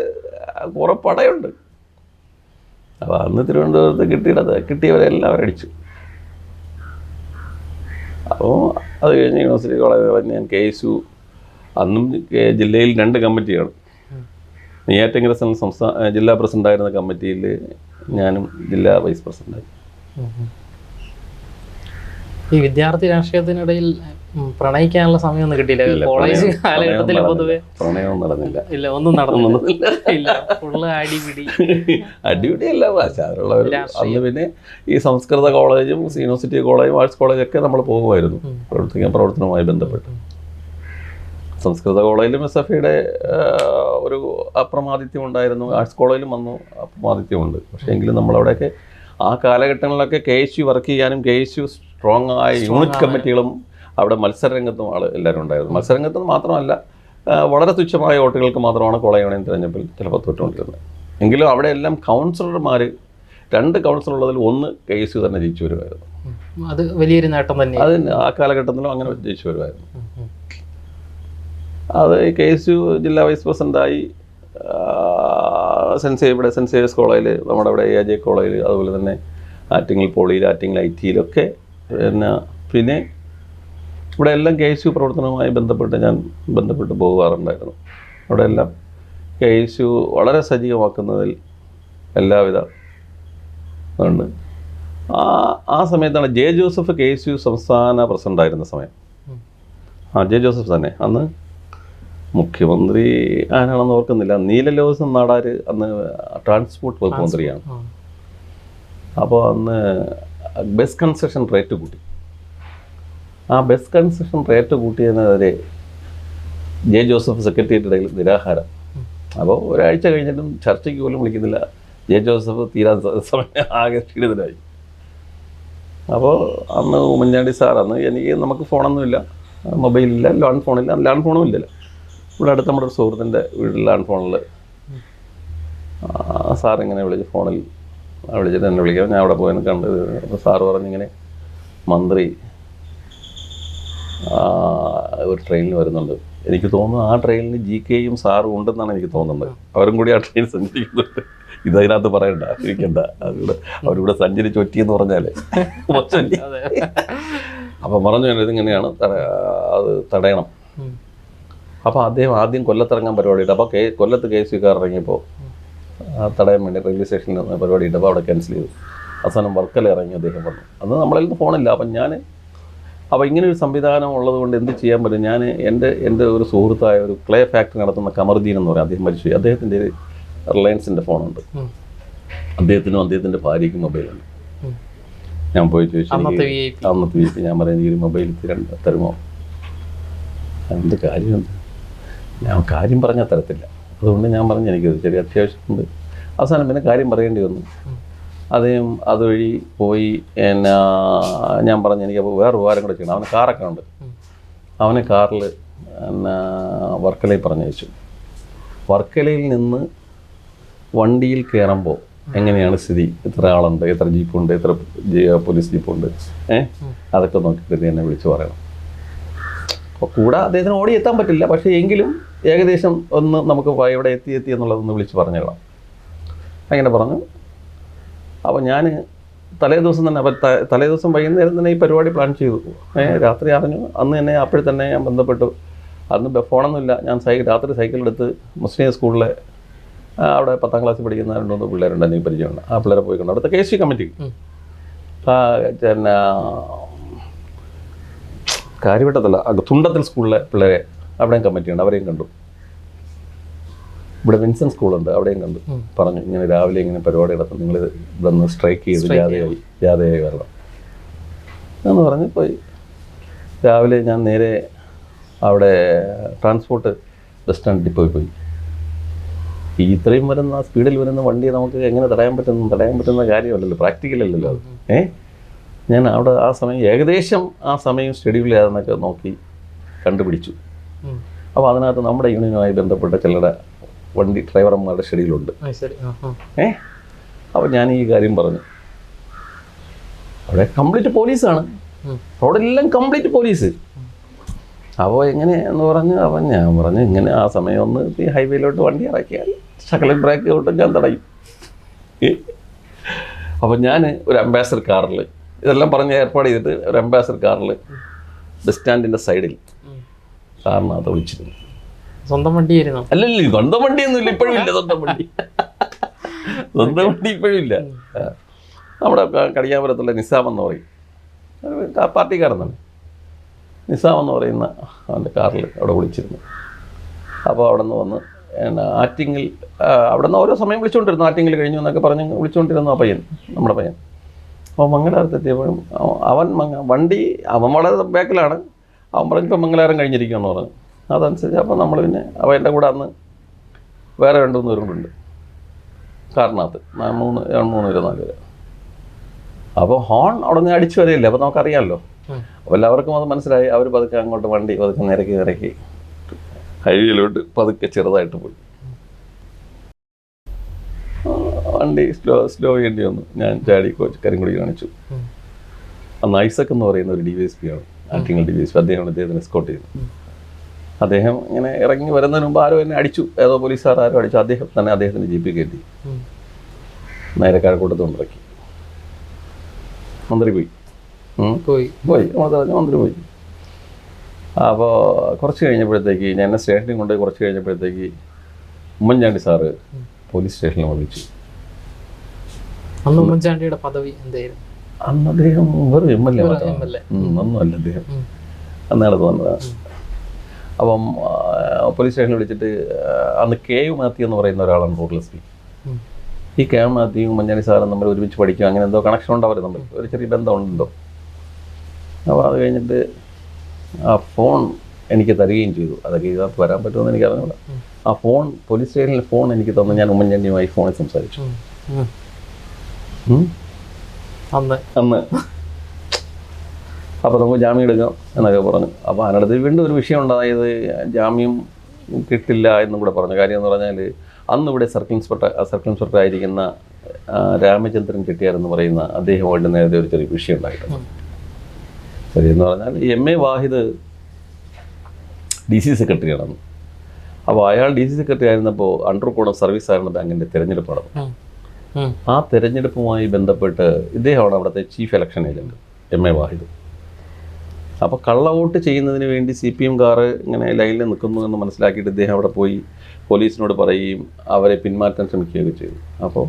കുറെ പടയുണ്ട്. അപ്പോൾ അന്ന് തിരുവനന്തപുരത്ത് കിട്ടിയിടത്ത് കിട്ടിയവരെല്ലാം അടിച്ചു. അപ്പോൾ അത് കഴിഞ്ഞ് യൂണിവേഴ്സിറ്റി കോളേജ് പറഞ്ഞ് ഞാൻ കേസു എസ് യു അന്നും ജില്ലയിൽ രണ്ട് കമ്മിറ്റിയാണ് നെയ്യാറ്റിങ്കര സംസ്ഥാന ജില്ലാ പ്രസിഡന്റായിരുന്ന കമ്മിറ്റിയിൽ ഞാനും ജില്ലാ വൈസ് പ്രസിഡന്റായി ഉം. ഈ വിദ്യാർത്ഥി രാഷ്ട്രീയത്തിനിടയിൽ പ്രണയിക്കാനുള്ള സമയമൊന്നും കിട്ടിയില്ല. കോളേജ് കാലഘട്ടത്തിൽ പൊതുവെ പ്രണയം നടന്നില്ല. ഇല്ല ഒന്നും നടന്നില്ല. ഇല്ല ഫുള്ള് അടിപിടി. അടിപിടി അല്ല അന്ന് പിന്നെ ഈ സംസ്കൃത കോളേജും യൂണിവേഴ്സിറ്റി കോളേജും ആർട്സ് കോളേജൊക്കെ നമ്മൾ പോകുമായിരുന്നു. പ്രവർത്തിക്കാൻ പ്രവർത്തനവുമായി ബന്ധപ്പെട്ട്. സംസ്കൃത കോളേജിലും എസ് എഫ് ഐയുടെ ഒരു അപ്രമാദിത്യം ഉണ്ടായിരുന്നു. ആർട്സ് കോളേജിലും വന്നു അപ്രമാദിത്യമുണ്ട് പക്ഷേ എങ്കിലും നമ്മളവിടെയൊക്കെ ആ കാലഘട്ടങ്ങളിലൊക്കെ കെ എസ് യു വർക്ക് ചെയ്യാനും കെ എസ് യു സ്ട്രോങ് ആയ യൂണിറ്റ് കമ്മിറ്റികളും അവിടെ മത്സരരംഗത്തും ആൾ എല്ലാവരും ഉണ്ടായിരുന്നു. മത്സരരംഗത്ത് മാത്രമല്ല വളരെ തുച്ഛമായ വോട്ടുകൾക്ക് മാത്രമാണ് കോളേജ് യൂണിയൻ തിരഞ്ഞെടുപ്പിൽ ചിലപ്പോൾ തോറ്റുകൊണ്ടിരുന്നത്. എങ്കിലും അവിടെ എല്ലാം കൗൺസിലർമാർ രണ്ട് കൗൺസിലർ ഉള്ളതിൽ ഒന്ന് കെ എസ് യു തന്നെ ജയിച്ചു വരുമായിരുന്നു. അത് വലിയൊരു നേട്ടം തന്നെ അത് ആ കാലഘട്ടത്തിലും അങ്ങനെ ജയിച്ചു വരുമായിരുന്നു. അത് കെ എസ് യു ജില്ലാ വൈസ് പ്രസിഡന്റായി സെന്റ് സേ ഇവിടെ സെന്റ് സേവിയസ് കോളേജിൽ നമ്മുടെ ഇവിടെ എ ജെ കോളേജിൽ അതുപോലെ തന്നെ ആറ്റിങ്ങൽ പോളിയിൽ ആറ്റിങ്ങൽ ഐ ടിയിലൊക്കെ പിന്നെ പിന്നെ ഇവിടെ എല്ലാം കെ എസ് യു പ്രവർത്തനവുമായി ബന്ധപ്പെട്ട് ഞാൻ ബന്ധപ്പെട്ട് പോകാറുണ്ടായിരുന്നു. അവിടെ എല്ലാം കെ എസ് യു വളരെ സജീവമാക്കുന്നതിൽ എല്ലാവിധ ഉണ്ട് ആ ആ സമയത്താണ് J Joseph K S U സംസ്ഥാന പ്രസിഡന്റായിരുന്ന സമയം. ആ ജെ ജോസഫ് തന്നെ. അന്ന് മുഖ്യമന്ത്രി ആരാണെന്ന് ഓർക്കുന്നില്ല. നീലലോസം നാടാർ അന്ന് ട്രാൻസ്പോർട്ട് വകുപ്പ് മന്ത്രിയാണ്. അപ്പോൾ അന്ന് ബസ് കൺസെഷൻ റേറ്റ് കൂട്ടി. ആ ബസ് കൺസെഷൻ റേറ്റ് കൂട്ടിയതിനെതിരെ ജെ ജോസഫ് സെക്രട്ടേറിയറ്റ് ഇടയിൽ നിരാഹാരം. അപ്പോൾ ഒരാഴ്ച കഴിഞ്ഞിട്ടും ചർച്ചയ്ക്ക് പോലും വിളിക്കുന്നില്ല. ജെ ജോസഫ് തീരാൻ സമയം ആകെ ക്ഷീണിതനായി. അപ്പോൾ അന്ന് ഉമ്മൻചാണ്ടി സാർ അന്ന് എനിക്ക് നമുക്ക് ഫോണൊന്നുമില്ല മൊബൈലില്ല ലാൻഡ് ഫോണില്ല ലാൻഡ് ഫോണും ഇല്ലല്ലോ ഇവിടെ അടുത്ത് നമ്മുടെ ഒരു സുഹൃത്തിന്റെ വീട്ടിൽ ലാൻഡ് ഫോണിൽ സാർ ഇങ്ങനെ വിളിച്ച് ഫോണിൽ വിളിച്ചിട്ട് എന്നെ വിളിക്കാം. ഞാൻ അവിടെ പോയി കണ്ട് അപ്പോൾ സാറ് പറഞ്ഞിങ്ങനെ മന്ത്രി ഒരു ട്രെയിനിൽ വരുന്നുണ്ട്. എനിക്ക് തോന്നുന്നു ആ ട്രെയിനിൽ ജി കെയും സാറും ഉണ്ടെന്നാണ് എനിക്ക് തോന്നുന്നത്. അവരും കൂടി ആ ട്രെയിൻ സഞ്ചരിക്കുന്നുണ്ട് ഇതതിനകത്ത് പറയണ്ട ഇരിക്കണ്ട. അവരുടെ അവരിവിടെ സഞ്ചരിച്ച് ഒറ്റിയെന്ന്? അതെ അപ്പം പറഞ്ഞു ഇതിങ്ങനെയാണ് അത് തടയണം. അപ്പോൾ അദ്ദേഹം ആദ്യം കൊല്ലത്തിറങ്ങാൻ പരിപാടിയിട്ട് അപ്പോൾ കെ കൊല്ലത്ത് കെ സി കാർ ഇറങ്ങിയപ്പോൾ തടയാൻ വേണ്ടി റെയിൽവേ സ്റ്റേഷനിൽ പരിപാടി ഇട്ടപ്പോൾ അവിടെ ക്യാൻസൽ ചെയ്തു. അവസാനം വർക്കല ഇറങ്ങി അദ്ദേഹം വന്നു അന്ന് നമ്മളിൽ നിന്ന് ഫോണില്ല അപ്പം ഞാൻ അപ്പോൾ ഇങ്ങനെ ഒരു സംവിധാനം ഉള്ളത് കൊണ്ട് എന്ത് ചെയ്യാൻ പറ്റും? ഞാൻ എന്റെ എന്റെ ഒരു സുഹൃത്തായ ഒരു ക്ലേ ഫാക്ടറി നടത്തുന്ന കമർദീൻ എന്ന് പറയും. അദ്ദേഹം മരിച്ചു. അദ്ദേഹത്തിന്റെ ഒരു റിലയൻസിന്റെ ഫോണുണ്ട്. അദ്ദേഹത്തിനും അദ്ദേഹത്തിന്റെ ഭാര്യയ്ക്കും മൊബൈലുണ്ട് ഞാൻ പോയി ചോദിച്ചു അന്നത്തെ വീട്ടിൽ ഞാൻ പറയാം ഈ ഒരു മൊബൈൽ തരണ്ട തരുമോ? എന്ത് കാര്യമുണ്ട്? ഞാൻ കാര്യം പറഞ്ഞാൽ തരത്തില്ല. അതുകൊണ്ട് ഞാൻ പറഞ്ഞു എനിക്കത് ചെറിയ അത്യാവശ്യമുണ്ട്. അവസാനം പിന്നെ കാര്യം പറയേണ്ടി വന്നു. അദ്ദേഹം അതുവഴി പോയി എന്നാ ഞാൻ പറഞ്ഞു എനിക്കപ്പോൾ വേറെ ഉപകാരം കൂടെ ചെയ്യണം. അവന് കാറൊക്കെ ഉണ്ട്. അവന് കാറിൽ എന്നാ വർക്കലയിൽ പറഞ്ഞു വെച്ചു. വർക്കലയിൽ നിന്ന് വണ്ടിയിൽ കയറുമ്പോൾ എങ്ങനെയാണ് സ്ഥിതി? എത്ര ആളുണ്ട്? എത്ര ജീപ്പുണ്ട്? എത്ര പോലീസ് ജീപ്പുണ്ട്? ഏ? അതൊക്കെ നോക്കിയിട്ട് എന്നെ വിളിച്ചു പറയണം. അപ്പോൾ കൂടെ അദ്ദേഹത്തിന് ഓടി എത്താൻ പറ്റില്ല. പക്ഷേ എങ്കിലും ഏകദേശം ഒന്ന് നമുക്ക് ഇവിടെ എത്തി എത്തി എന്നുള്ളതൊന്ന് വിളിച്ച് പറഞ്ഞുകളാം അങ്ങനെ പറഞ്ഞു. അപ്പോൾ ഞാൻ തലേ ദിവസം തന്നെ അപ്പം തലേ ദിവസം വൈകുന്നേരം തന്നെ ഈ പരിപാടി പ്ലാൻ ചെയ്തു. ഏ രാത്രി അറിഞ്ഞു. അന്ന് തന്നെ അപ്പോഴെ തന്നെ ഞാൻ ബന്ധപ്പെട്ടു. അന്ന് ബെഫോണൊന്നുമില്ല ഫോണൊന്നുമില്ല. ഞാൻ സൈക്കിൾ രാത്രി സൈക്കിളെടുത്ത് മുസ്ലിം സ്കൂളിലെ അവിടെ പത്താം ക്ലാസ്സിൽ പഠിക്കുന്ന രണ്ട് മൂന്ന് പിള്ളേരുണ്ട്. എനിക്ക് പരിചയമുണ്ട്. ആ പിള്ളേരെ പോയിക്കൊണ്ട് കണ്ടു. അവിടുത്തെ കെ സി കമ്മിറ്റി. പിന്നെ കാര്യവട്ടത്തല്ല തുണ്ടത്തിൽ സ്കൂളിലെ പിള്ളേരെ അവിടെയും കമ്മിറ്റിയുണ്ട്. അവരെയും കണ്ടു. ഇവിടെ സ്കൂൾ സ്കൂളുണ്ട് അവിടെയും കണ്ടു. പറഞ്ഞു ഇങ്ങനെ രാവിലെ ഇങ്ങനെ പരിപാടി നടത്തും നിങ്ങൾ ഇവിടെ നിന്ന് സ്ട്രൈക്ക് ചെയ്ത് ജാഥയായി ജാഥയായി വരണം. എന്ന് പറഞ്ഞ് പോയി. രാവിലെ ഞാൻ നേരെ അവിടെ ട്രാൻസ്പോർട്ട് ബസ് സ്റ്റാൻഡിൽ പോയി പോയി. ഈ ഇത്രയും വരുന്ന ആ സ്പീഡിൽ വരുന്ന വണ്ടി നമുക്ക് എങ്ങനെ തടയാൻ പറ്റുന്നു തടയാൻ പറ്റുന്ന കാര്യമല്ലല്ലോ പ്രാക്ടിക്കൽ അല്ലല്ലോ അത്. ഏ? ഞാൻ അവിടെ ആ സമയം ഏകദേശം ആ സമയം ഷെഡ്യൂൾ ചെയ്യാതെന്നൊക്കെ നോക്കി കണ്ടുപിടിച്ചു. അപ്പോൾ അതിനകത്ത് നമ്മുടെ യൂണിയനുമായി ബന്ധപ്പെട്ട ചിലരുടെ വണ്ടി ഡ്രൈവർമാരുടെ ഷെഡ്യൂളുണ്ട്. ഏ? അപ്പോൾ ഞാൻ ഈ കാര്യം പറഞ്ഞു. അവിടെ കംപ്ലീറ്റ് പോലീസാണ്. റോഡെല്ലാം കംപ്ലീറ്റ് പോലീസ്. അപ്പോൾ എങ്ങനെ എന്ന് പറഞ്ഞ് അപ്പം ഞാൻ പറഞ്ഞു ഇങ്ങനെ ആ സമയം ഒന്ന് ഈ ഹൈവേയിലോട്ട് വണ്ടി ഇറക്കിയാൽ ശകലം ബ്രേക്ക് ഔട്ട് ഞാൻ തടയും. അപ്പം ഞാൻ ഒരു അംബാസഡർ കാറിൽ ഇതെല്ലാം പറഞ്ഞ് ഏർപ്പാട് ചെയ്തിട്ട് ഒരു അംബാസഡർ കാറിൽ ബസ് സ്റ്റാൻഡിന്റെ സൈഡിൽ. കാറിനകത്ത് വിളിച്ചിരുന്നു. സ്വന്തം വണ്ടിയായിരുന്നു. അല്ലല്ല സ്വന്തം വണ്ടിയൊന്നുമില്ല. ഇപ്പോഴും ഇല്ല സ്വന്തം വണ്ടി. സ്വന്തം വണ്ടി ഇപ്പോഴും ഇല്ല. നമ്മുടെ കടിയാപുരത്തുള്ള നിസാം എന്ന് പറയും. പാർട്ടിക്കാരനാണ് നിസാം എന്ന് പറയുന്ന അവന്റെ കാറിൽ അവിടെ വിളിച്ചിരുന്നു. അപ്പോൾ അവിടെ നിന്ന് വന്ന് എന്നാ ആറ്റിങ്ങിൽ അവിടെ നിന്ന് ഓരോ സമയം വിളിച്ചുകൊണ്ടിരുന്നു. ആറ്റിങ്ങിൽ കഴിഞ്ഞു എന്നൊക്കെ പറഞ്ഞ് വിളിച്ചുകൊണ്ടിരുന്നു ആ പയ്യൻ നമ്മുടെ പയ്യൻ. അപ്പോൾ മംഗലാരത്തെത്തിയപ്പോഴും അവ- അവൻ മംഗ വണ്ടി അവൻ വളരെ ബാക്കിലാണ്. അവൻ പറഞ്ഞപ്പോൾ മംഗലാരം കഴിഞ്ഞിരിക്കുമെന്ന് പറഞ്ഞു. അതനുസരിച്ച് അപ്പോൾ നമ്മൾ പിന്നെ അപ്പോൾ എന്റെ കൂടെ അന്ന് വേറെ രണ്ട് മൂന്ന് പേരുണ്ട് കാരണത്ത് മൂന്ന് രണ്ട് മൂന്ന് പേര് നാല് പേര്. അപ്പോൾ ഹോൺ അവിടെ നിന്ന് അടിച്ചു വരികയില്ല? അപ്പോൾ നമുക്കറിയാമല്ലോ അപ്പോൾ എല്ലാവർക്കും അത് മനസ്സിലായി. അവർ പതുക്കെ അങ്ങോട്ട് വണ്ടി പതുക്കെ നിരക്കി നിരക്കി ഹൈവേയിലോട്ട് പതുക്കെ ചെറുതായിട്ട് പോയി. വണ്ടി സ്ലോ സ്ലോ ചെയ്യേണ്ടി വന്നു. ഞാൻ ചാടി കോച്ച് കരിങ്കുടി കാണിച്ചു. ആ അന്ന് ഐസക് എന്ന് പറയുന്ന ഒരു ഡി വി എസ് പി ആണ്. Attingal D V S P അദ്ദേഹമാണ് അദ്ദേഹത്തിന് എസ്കോട്ട് ഉം. അദ്ദേഹം ഇങ്ങനെ ഇറങ്ങി വരുന്നതിന് മുമ്പ് ആരോ എന്നെ അടിച്ചു. ഏതോ പോലീസുകാർ ആരോ അടിച്ചു. അദ്ദേഹം തന്നെ അദ്ദേഹത്തിന്റെ ജീപ്പിൽ കയറ്റി. നേരെ കഴക്കൂട്ടത്ത് കൊണ്ടിറക്കി മന്ത്രി പോയി. പോയി. പോയി. മന്ത്രി പോയി. അപ്പോൾ കുറച്ച് കഴിഞ്ഞപ്പോഴത്തേക്ക് ഞാൻ എന്നെ സ്റ്റേഷനിൽ കൊണ്ടുപോയി കുറച്ച് കഴിഞ്ഞപ്പോഴത്തേക്ക് ഉമ്മൻചാണ്ടി സാറ് പോലീസ് സ്റ്റേഷനിൽ വിളിച്ചു. അന്ന് ഉമ്മൻചാണ്ടിയുടെ പദവി എന്തായിരുന്നു? അന്ന് അദ്ദേഹം വെറും എം എൽ എ. ഒന്നുമല്ല അദ്ദേഹം. ഉം. അന്നേരത്ത് വന്നതാണ്. അപ്പം പോലീസ് സ്റ്റേഷനിൽ വിളിച്ചിട്ട് അന്ന് കെ യു മാത്യു എന്ന് പറയുന്ന ഒരാളാണ് എസ് പി ഈ കെ എം മാത്യുവും മഞ്ഞാണി സാറും തമ്മിൽ ഒരുമിച്ച് പഠിക്കും. അങ്ങനെ എന്തോ കണക്ഷൻ ഉണ്ട് നമ്മൾ തമ്മിൽ. ഒരു ചെറിയ ബന്ധമുണ്ടോ അപ്പോൾ അത് കഴിഞ്ഞിട്ട് ആ ഫോൺ എനിക്ക് തരികയും ചെയ്തു. അതൊക്കെ ഇതിനകത്ത് വരാൻ പറ്റുമെന്ന് എനിക്ക് അറിഞ്ഞില്ല ആ ഫോൺ പോലീസ് സ്റ്റേഷനിൽ ഫോൺ എനിക്ക് തന്നു. ഞാൻ ഉമ്മൻചാണ്ടിയുമായി ഫോണിൽ സംസാരിച്ചു. അന്ന്. അന്ന്. അപ്പോൾ നമുക്ക് ജാമ്യം എടുക്കാം എന്നൊക്കെ പറഞ്ഞു. അപ്പോൾ അതിനടുത്ത് വീണ്ടും ഒരു വിഷയം ഉണ്ടായത് ജാമ്യം കിട്ടില്ല എന്നും കൂടെ പറഞ്ഞു. കാര്യം എന്ന് പറഞ്ഞാൽ അന്ന് ഇവിടെ സർക്കിൾ ഇൻസ്പെക്ടർ സർക്കിൾ ഇൻസ്പെക്ടർ ആയിരിക്കുന്ന രാമചന്ദ്രൻ ചെട്ടിയാർ എന്ന് പറയുന്ന അദ്ദേഹമായിട്ട് നേരത്തെ ഒരു ചെറിയ വിഷയം ഉണ്ടായിട്ടുണ്ട്. എന്ന് പറഞ്ഞാൽ M A Wahid D C secretary ആണെന്ന് അപ്പോൾ അയാൾ ഡി സി സെക്രട്ടറി ആയിരുന്നപ്പോൾ അണ്ടർ കോണം സർവീസ് ആയിരുന്ന ബാങ്കിന്റെ തിരഞ്ഞെടുപ്പ് നടന്നു. ആ തിരഞ്ഞെടുപ്പുമായി ബന്ധപ്പെട്ട് ഇദ്ദേഹമാണ് അവിടുത്തെ chief election agent M A Wahid. അപ്പോൾ കള്ള വോട്ട് ചെയ്യുന്നതിന് വേണ്ടി സി പി എംകാർ ഇങ്ങനെ ലൈനിൽ നിൽക്കുന്നു എന്ന് മനസ്സിലാക്കിയിട്ട് ഇദ്ദേഹം അവിടെ പോയി പോലീസിനോട് പറയുകയും അവരെ പിന്മാറ്റാൻ ശ്രമിക്കുകയൊക്കെ ചെയ്തു. അപ്പോൾ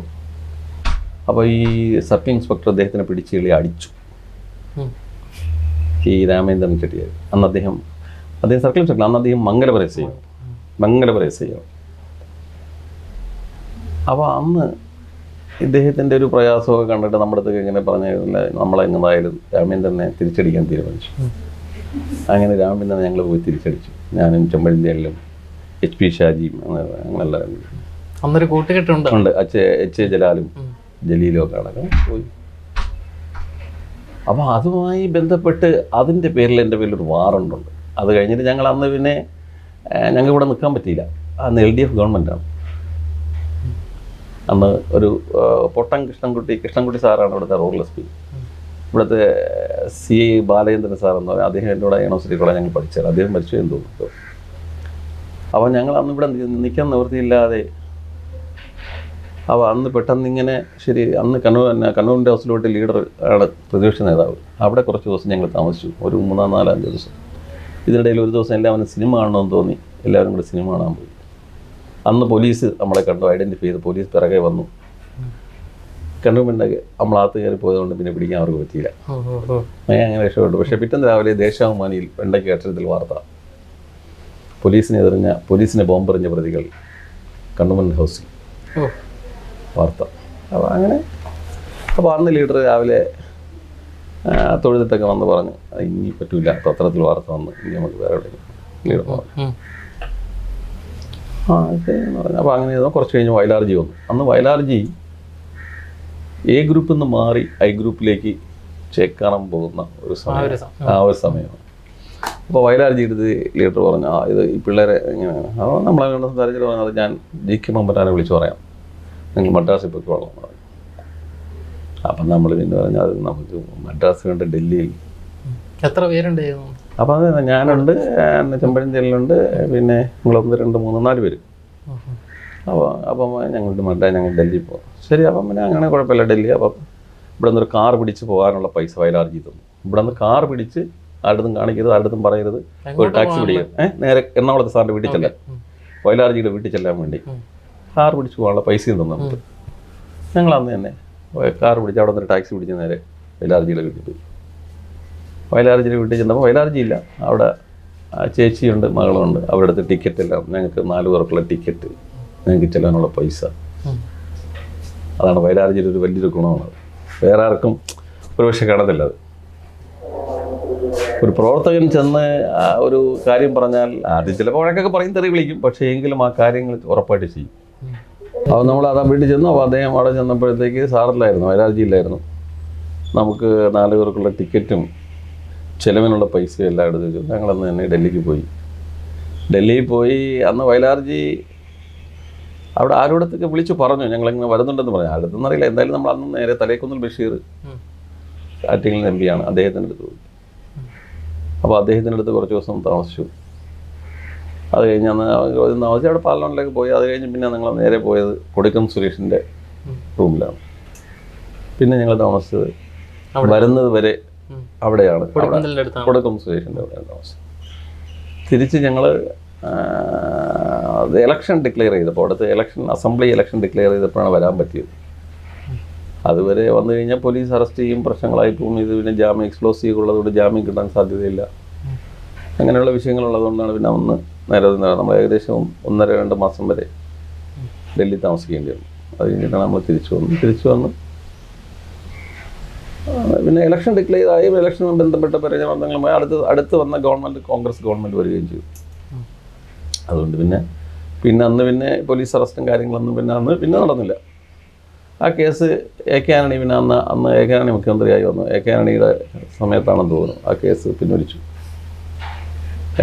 അപ്പോൾ ഈ സബ് ഇൻസ്പെക്ടർ അദ്ദേഹത്തിനെ പിടിച്ച് കളി അടിച്ചു. ഈ രാമേന്ദ്രൻ ചെട്ടിയാർ അന്ന് അദ്ദേഹം അദ്ദേഹം സർക്കിൾ ഇൻസ്പെക്ടർ അന്ന് അദ്ദേഹം മംഗലപുരം എസ് ചെയ്യും മംഗലപുരം എസ് ചെയ്യും അപ്പോൾ അന്ന് ഇദ്ദേഹത്തിന്റെ ഒരു പ്രയാസമൊക്കെ കണ്ടിട്ട് നമ്മുടെ അടുത്തൊക്കെ ഇങ്ങനെ പറഞ്ഞില്ല നമ്മളെങ്ങനായാലും തന്നെ തിരിച്ചടിക്കാൻ തീരുമാനിച്ചു. അങ്ങനെ അങ്ങനെ രാമേന്ദ്രനെ ഞങ്ങൾ പോയി തിരിച്ചടിച്ചു. ഞാനും ചെമ്പഴന്തിയിലും എച്ച് പി ഷാജിയും അങ്ങനെ ഞങ്ങളെല്ലാം അന്നൊരു കൂട്ടുകെട്ടുണ്ട്? ഉണ്ട്. അച്ച് എച്ച് എ ജലാലും. ജലീലും ഒക്കെ അടക്കം പോയി. അപ്പോൾ അതുമായി ബന്ധപ്പെട്ട് അതിന്റെ പേരിൽ എന്റെ പേരിലൊരു വാറണ്ടുണ്ട്. അത് കഴിഞ്ഞിട്ട് ഞങ്ങൾ അന്ന് പിന്നെ ഞങ്ങൾ ഇവിടെ നിൽക്കാൻ പറ്റിയില്ല. അന്ന് എൽ ഡി എഫ് ഗവൺമെന്റാണ്. അന്ന് ഒരു പൊട്ടം പൊട്ടൻ കൃഷ്ണൻകുട്ടി കൃഷ്ണൻകുട്ടി സാറാണ് ഇവിടുത്തെ റൂറൽ എസ് പി ഇവിടുത്തെ സി ഐ ബാലചന്ദ്രൻ സാർ എന്ന് പറയുന്നത് അദ്ദേഹം എന്നോട് യൂണിവേഴ്സിറ്റി കൂടെ ഞങ്ങൾ പഠിച്ചത് അദ്ദേഹം മരിച്ചു എന്ന് തോന്നുന്നു. അപ്പോൾ ഞങ്ങൾ അന്ന് ഇവിടെ നിൽക്കാൻ നിവൃത്തിയില്ലാതെ അപ്പോൾ അന്ന് പെട്ടെന്ന് ഇങ്ങനെ ശരി അന്ന് കണ്ണൂർ കണ്ണൂരിന്റെ ഹൗസിലോട്ട് ലീഡർ ആണ് പ്രതിപക്ഷ നേതാവ്. അവിടെ കുറച്ച് ദിവസം ഞങ്ങൾ താമസിച്ചു. ഒരു മൂന്നാം നാലഞ്ച് ദിവസം. ഇതിനിടയിൽ ഒരു ദിവസം എല്ലാവരും സിനിമ കാണണമെന്ന് തോന്നി. എല്ലാവരും കൂടി സിനിമ കാണാൻ പോയി. അന്ന് പോലീസ് നമ്മളെ കണ്ടു ഐഡന്റിഫൈ ചെയ്ത് പോലീസ് പിറകെ വന്നു. കണ്ണൂരിന്റെ നമ്മളകത്ത് കയറി പോയതുകൊണ്ട് പിന്നെ പിടിക്കാൻ അവർക്ക് പറ്റിയില്ല. ഞാൻ അങ്ങനെ രക്ഷപ്പെട്ടു. പക്ഷേ പിറ്റേന്ന് രാവിലെ ദേശാഭിമാനിയിൽ വെണ്ടയ്ക്ക് അക്ഷരത്തിൽ വാർത്ത. പോലീസിനെ എതിർഞ്ഞ പോലീസിനെ ബോംബെറിഞ്ഞ പ്രതികൾ കണ്ണുമൻ ഹൗസിൽ. വാർത്ത. അപ്പോൾ അങ്ങനെ. അപ്പോൾ അന്ന് ലീഡർ രാവിലെ തൊഴുതിട്ടൊക്കെ വന്ന് പറഞ്ഞു "അത് ഇനി പറ്റൂല പത്രത്തിൽ വാർത്ത വന്ന് ഇനി നമുക്ക് വേറെ എവിടെയെങ്കിലും ലീഡർ പറഞ്ഞു ഉം. ആ ശരി എന്ന് പറഞ്ഞു അപ്പോൾ അങ്ങനെ ചെയ്താൽ കുറച്ച് കഴിഞ്ഞ് വയലാർജി വന്നു. അന്ന് വയലാർജി എ ഗ്രൂപ്പിൽ നിന്ന് മാറി ഐ ഗ്രൂപ്പിലേക്ക് ചേക്കാണം പോകുന്ന ഒരു സമയം. ആ ഒരു സമയമാണ് അപ്പോൾ വയലാർജി എടുത്ത് ലീഡർ പറഞ്ഞു ആ ഇത് ഈ പിള്ളേരെ ഇങ്ങനെയാണ്. അപ്പോൾ നമ്മളെ കണ്ട് സംസാരിച്ചിട്ട് പറഞ്ഞത് ഞാൻ ജി കെ മമ്പറ്റാനെ വിളിച്ച് പറയാം. നിങ്ങൾ മദ്രാസിൽ പോയി എന്ന് പറഞ്ഞു. അപ്പം നമ്മൾ പിന്നെ പറഞ്ഞാൽ അത് നമുക്ക് മദ്രാസ് കണ്ട് ഡൽഹിയിൽ എത്ര പേരുണ്ടായിരുന്നു? അപ്പോൾ അത് ഞാനുണ്ട് ചെമ്പഴഞ്ചേരിലുണ്ട് പിന്നെ നിങ്ങളൊന്ന് രണ്ട് മൂന്ന് നാല് പേര്. അപ്പോൾ അപ്പം ഞങ്ങളുടെ മദ്രാസ് ഞങ്ങൾ ഡൽഹി പോകും ശരി അപ്പം പിന്നെ അങ്ങനെ കുഴപ്പമില്ല ഡൽഹി. അപ്പം ഇവിടെ നിന്നൊരു ഒരു കാർ പിടിച്ച് പോകാനുള്ള പൈസ വയലാർജി തന്നു. ഇവിടെ നിന്ന് കാർ പിടിച്ച് ആരുടെതും കാണിക്കരുത് ആരുടെതും പറയരുത്. ഒരു ടാക്സി പിടിക്കരുത് പിടിക്കുക ഏഹ് നേരെ എറണാകുളത്ത് സാറിന്റെ വീട്ടിൽ ചെല്ലാൻ. ഉം. വയലാർജിയുടെ വീട്ടിൽ ചെല്ലാൻ വേണ്ടി. കാർ പിടിച്ച് പോകാനുള്ള പൈസയും തന്നു നമുക്ക്. ഞങ്ങൾ അന്ന് തന്നെ കാർ പിടിച്ച് അവിടെ നിന്ന് ടാക്സി പിടിച്ച് നേരെ വയലാർജിയുടെ വീട്ടിൽ പോയി. വയലാർജിയുടെ വീട്ടിൽ ചെന്നപ്പോൾ വയലാർജി ഇല്ല അവിടെ ചേച്ചിയുണ്ട് മകളുണ്ട്. അവരുടെ അടുത്ത് ടിക്കറ്റ് എല്ലാം. ഞങ്ങൾക്ക് നാല് പേർക്കുള്ള ടിക്കറ്റ് ഞങ്ങൾക്ക് ചെല്ലാനുള്ള പൈസ. അതാണ് വയലാർജിയുടെ ഒരു വലിയൊരു ഗുണമാണ്. വേറെ ആർക്കും ഒരുപക്ഷെ കാണത്തില്ല അത്. ഒരു പ്രവർത്തകൻ ചെന്ന് ആ ഒരു കാര്യം പറഞ്ഞാൽ ആദ്യം ചിലപ്പോൾ വഴക്കൊക്കെ പറയും തെറി വിളിക്കും. പക്ഷേ എങ്കിലും ആ കാര്യങ്ങൾ ഉറപ്പായിട്ട് ചെയ്യും. അപ്പോൾ നമ്മൾ അതാ വീട്ടിൽ ചെന്നു. അപ്പോൾ അദ്ദേഹം അവിടെ ചെന്നപ്പോഴത്തേക്ക് സാറിലായിരുന്നു വയലാർജിയിലായിരുന്നു നമുക്ക് നാല് പേർക്കുള്ള ടിക്കറ്റും ചിലവിനുള്ള പൈസ എല്ലാം എടുത്ത് വെച്ചു. ഞങ്ങളന്ന് തന്നെ ഡൽഹിക്ക് പോയി. ഡൽഹിയിൽ പോയി അന്ന് വയലാർജി അവിടെ ആരോടത്തൊക്കെ വിളിച്ച് പറഞ്ഞു. ഞങ്ങളിങ്ങനെ വരുന്നുണ്ടെന്ന് പറഞ്ഞു. ആരുടെന്ന് അറിയില്ല. എന്തായാലും നമ്മൾ അന്ന് നേരെ തലേക്കുന്നിൽ ബഷീർ. ആറ്റിങ്ങൽ എം പിയാണ് അദ്ദേഹത്തിന്റെ അടുത്ത് പോയി. അപ്പോൾ അദ്ദേഹത്തിന്റെ അടുത്ത് കുറച്ച് ദിവസം താമസിച്ചു. അത് കഴിഞ്ഞ് അന്ന് താമസിച്ച് അവിടെ പാർലമെന്റിലേക്ക് പോയി. അത് കഴിഞ്ഞ് പിന്നെ ഞങ്ങൾ നേരെ പോയത് കൊടിക്കം സുരേഷിന്റെ റൂമിലാണ്. പിന്നെ ഞങ്ങൾ താമസിച്ചത് വരുന്നത് വരെ. അവിടെയാണ്. കൊടുക്കും സുരേഷിന്റെ അവിടെയാണ് താമസം തിരിച്ച് ഞങ്ങൾ അത് ഇലക്ഷൻ ഡിക്ലെയർ ചെയ്തപ്പോൾ അവിടുത്തെ ഇലക്ഷൻ അസംബ്ലി ഇലക്ഷൻ ഡിക്ലെയർ ചെയ്തപ്പോഴാണ് വരാൻ പറ്റിയത്. അതുവരെ വന്നു കഴിഞ്ഞാൽ പോലീസ് അറസ്റ്റ് ചെയ്യും പ്രശ്നങ്ങളായി പോകും. ഇത് പിന്നെ ജാമ്യം എക്സ്പ്ലോസീവ് ഉള്ളതുകൊണ്ട് ജാമ്യം കിട്ടാൻ സാധ്യതയില്ല. അങ്ങനെയുള്ള വിഷയങ്ങളുള്ളതുകൊണ്ടാണ് പിന്നെ ഒന്ന് നേരെ നമ്മൾ ഏകദേശം ഒന്നര രണ്ട് മാസം വരെ ഡൽഹി താമസിക്കേണ്ടി വന്നു. അത് കഴിഞ്ഞിട്ടാണ് നമ്മൾ തിരിച്ചു വന്നു തിരിച്ചു വന്ന് പിന്നെ ഇലക്ഷൻ ഡിക്ലെയർ ആയി ഇലക്ഷനുമായി ബന്ധപ്പെട്ട പരിചയബന്ധങ്ങളുമായി അടുത്ത് അടുത്ത് വന്ന ഗവൺമെന്റ് കോൺഗ്രസ് ഗവൺമെന്റ് വരികയും ചെയ്തു. അതുകൊണ്ട് പിന്നെ പിന്നെ അന്ന് പിന്നെ പോലീസ് അറസ്റ്റും കാര്യങ്ങളൊന്നും പിന്നെ അന്ന് പിന്നെ നടന്നില്ല. ആ കേസ് എ കെ ആന്റണി പിന്നെ അന്ന് അന്ന് എ കെ ആന്റണി മുഖ്യമന്ത്രിയായി വന്നു. എ കെ ആന്റണിയുടെ സമയത്താണെന്ന് തോന്നുന്നു. ആ കേസ് പിൻവലിച്ചു.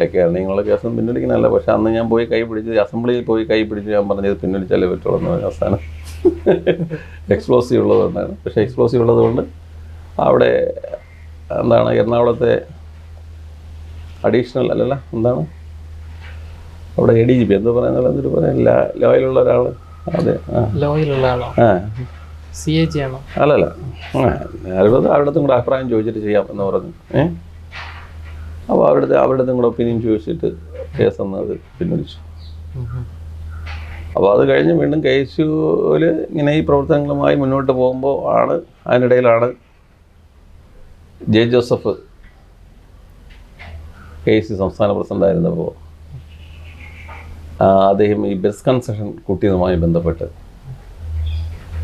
എ കെ ആന്റണി എന്നുള്ള കേസൊന്നും പിൻവലിക്കണമല്ല പക്ഷെ അന്ന് ഞാൻ പോയി കൈ പിടിച്ച് അസംബ്ലിയിൽ പോയി കൈ പിടിച്ച് ഞാൻ പറഞ്ഞത് പിൻവലിച്ചാലേ പറ്റുള്ളൂ എന്ന് പറഞ്ഞ അവസാനം. എക്സ്പ്ലോസീവ് ഉള്ളതുകൊണ്ടാണ്. പക്ഷേ എക്സ്പ്ലോസീവ് ഉള്ളതുകൊണ്ട് അവിടെ എന്താണ് എറണാകുളത്തെ അഡീഷണൽ അല്ലല്ല എന്താണ്? അവിടെ എ ഡി ജി പി എന്താ പറയുന്നത്? എന്നിട്ട് പറയാൻ ലോയിലുള്ള ഒരാൾ അതെ ലോയിലുള്ള ആളോ? ആ. സി എ ജി ആണോ? അല്ലല്ല. അവരുടെ അവിടുത്തെ കൂടെ അഭിപ്രായം ചോദിച്ചിട്ട് ചെയ്യാം എന്ന് പറഞ്ഞു. ഏ? അപ്പോൾ അവരുടെ അവരുടെ കൂടെ ഒപ്പീനിയൻ ചോദിച്ചിട്ട് കേസ് എന്നത് പിൻവലിച്ചു. അപ്പോൾ അത് കഴിഞ്ഞ് വീണ്ടും കെ എസ് യുവിൽ ഇങ്ങനെ ഈ പ്രവർത്തനങ്ങളുമായി മുന്നോട്ട് പോകുമ്പോൾ ആണ് അതിനിടയിലാണ് ജെ ജോസഫ് കെ സി സംസ്ഥാന പ്രസിഡന്റായിരുന്നപ്പോൾ അദ്ദേഹം ഈ ബസ് കൺസെഷൻ കൂട്ടിയതുമായി ബന്ധപ്പെട്ട്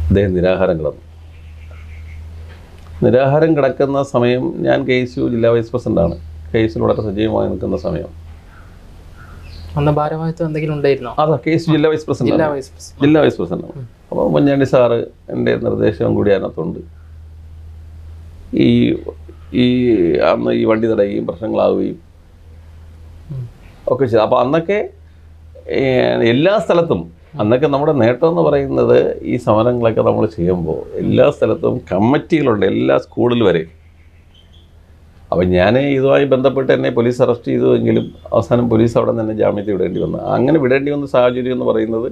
അദ്ദേഹം നിരാഹാരം കിടന്നു. നിരാഹാരം കിടക്കുന്ന സമയം ഞാൻ കെ എസ് യു ജില്ലാ വൈസ് പ്രസിഡന്റാണ് കെ എസ് യു വളരെ സജീവമായി നിൽക്കുന്ന സമയം. അന്ന് ഭാരവാഹിത്വം എന്തെങ്കിലും ഉണ്ടായിരുന്നോ? അതാ കെ എസ് ജില്ലാ വൈസ് പ്രസിഡന്റ് ജില്ലാ വൈസ് ജില്ലാ വൈസ് പ്രസിഡന്റ് അപ്പോൾ മുഞ്ഞാണ്ടി സാറ് എന്റെ നിർദ്ദേശവും കൂടി അതിനകത്തുണ്ട്. ഈ ഈ അന്ന് ഈ വണ്ടി തടയുകയും പ്രശ്നങ്ങളാവുകയും. ഒക്കെ ചെയ്തു അപ്പോൾ അന്നൊക്കെ എല്ലാ സ്ഥലത്തും അന്നൊക്കെ നമ്മുടെ നേട്ടം എന്ന് പറയുന്നത് ഈ സമരങ്ങളൊക്കെ നമ്മൾ ചെയ്യുമ്പോൾ എല്ലാ സ്ഥലത്തും കമ്മിറ്റികളുണ്ട് എല്ലാ സ്കൂളിൽ വരെ അപ്പം ഞാൻ ഇതുമായി ബന്ധപ്പെട്ട് എന്നെ പോലീസ് അറസ്റ്റ് ചെയ്തുവെങ്കിലും അവസാനം പോലീസ് അവിടെ നിന്ന് ജാമ്യത്തിൽ വിടേണ്ടി വന്നു അങ്ങനെ വിടേണ്ടി വന്ന സാഹചര്യം എന്ന് പറയുന്നത്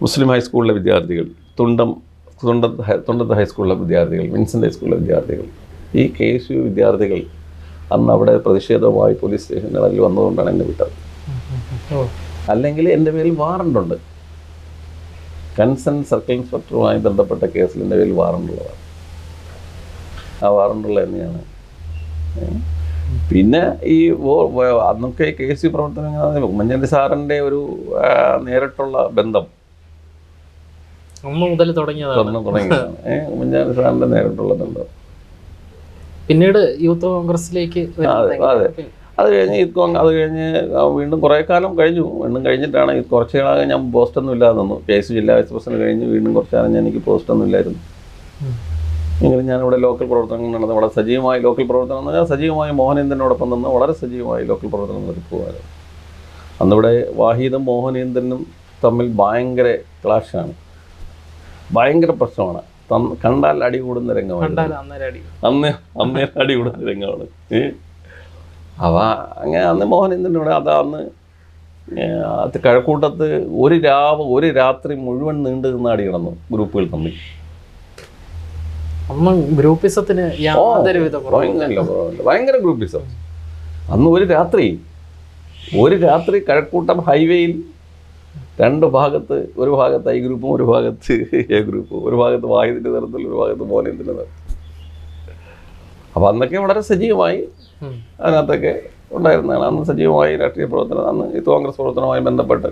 മുസ്ലിം ഹൈസ്കൂളിലെ വിദ്യാർത്ഥികൾ തുണ്ടം തുണ്ടത്ത് ഹൈ- തുണ്ടത്ത് ഹൈസ്കൂളിലെ വിദ്യാർത്ഥികൾ വിൻസെന്റ് ഹൈസ്കൂളിലെ വിദ്യാർത്ഥികൾ ഈ കെ എസ് യു വിദ്യാർത്ഥികൾ അന്ന് അവിടെ പ്രതിഷേധവുമായി പോലീസ് സ്റ്റേഷനുകളിൽ വന്നതുകൊണ്ടാണ് എന്നെ വിട്ടത്. അല്ലെങ്കിൽ എന്റെ പേരിൽ വാറണ്ടുണ്ട്. കൺസൺ സർക്കിൾ ഇൻസ്പെക്ടറുമായി ബന്ധപ്പെട്ട കേസിൽ എന്റെ പേരിൽ വാറണ്ടുള്ളതാണ്. ആ വാറണ്ടുള്ള തന്നെയാണ് പിന്നെ ഈ അന്നൊക്കെ കെ എസ് യു പ്രവർത്തനങ്ങൾ ഉമ്മൻചാണ്ടി സാറിന്റെ ഒരു നേരിട്ടുള്ള ബന്ധം. അന്ന് മുതൽ തുടങ്ങിയതാണ്. തുടങ്ങിയതാണ്. ഉമ്മൻചാണ്ടി സാറിന്റെ നേരിട്ടുള്ള ബന്ധം. പിന്നീട് യൂത്ത് കോൺഗ്രസിലേക്ക് അതെ, അതെ. കഴിഞ്ഞ് യൂത്ത് കോൺഗ്രസ് അത് കഴിഞ്ഞ് വീണ്ടും കുറേ കാലം കഴിഞ്ഞു. വീണ്ടും കഴിഞ്ഞിട്ടാണ് കുറച്ച് കാലം ഞാൻ പോസ്റ്റൊന്നും ഇല്ലാതെ നിന്നു. കെ എസ് ജില്ലാ വൈസ് പ്രസിഡന്റ് കഴിഞ്ഞ് വീണ്ടും കുറച്ച് കാലം ഞാൻ എനിക്ക് പോസ്റ്റ് ഒന്നും ഇല്ലായിരുന്നു. എങ്കിലും ഞാനിവിടെ ലോക്കൽ പ്രവർത്തനങ്ങൾ നടന്നു. വളരെ സജീവമായി ലോക്കൽ പ്രവർത്തനം എന്ന് പറഞ്ഞാൽ സജീവമായി മോഹനേന്ദ്രനോടൊപ്പം നിന്ന് വളരെ സജീവമായി ലോക്കൽ പ്രവർത്തനം നടത്തി പോകുമായിരുന്നു അന്നിവിടെ വാഹിദും മോഹനേന്ദ്രനും തമ്മിൽ ഭയങ്കര ക്ലാഷാണ് ഭയങ്കര പ്രശ്നമാണ്. കണ്ടാൽ അടി കൂടുന്ന രംഗമാണ്. അന്ന് അന്നേ അടി കൂടുന്ന രംഗമാണ്. അവ അങ്ങനെ അന്ന് മോഹനേന്ദ്രനോട് അത് അന്ന് അത് കഴക്കൂട്ടത്ത് ഒരു രാവ് ഒരു രാത്രി മുഴുവൻ നീണ്ടു നിന്ന് അടി കിടന്നു ഗ്രൂപ്പുകൾ തമ്മിൽ. ഗ്രൂപ്പിസത്തിന്. ഭയങ്കര ഗ്രൂപ്പിസം. അന്ന് ഒരു രാത്രി ഒരു രാത്രി കഴക്കൂട്ടം ഹൈവേയിൽ രണ്ട് ഭാഗത്ത് ഒരു ഭാഗത്ത് ഐ ഗ്രൂപ്പും ഒരു ഭാഗത്ത് എ ഗ്രൂപ്പും. ഒരു ഭാഗത്ത് വായുവിന്റെ നിറത്തിൽ ഒരു ഭാഗത്ത് മോനിന്റെ നിറത്തിൽ. അപ്പോൾ അന്നൊക്കെ വളരെ സജീവമായി. അതിനകത്തൊക്കെ ഉണ്ടായിരുന്നതാണ്. അന്ന് സജീവമായി രാഷ്ട്രീയ പ്രവർത്തനം അന്ന് യൂത്ത് കോൺഗ്രസ് പ്രവർത്തനവുമായി ബന്ധപ്പെട്ട്.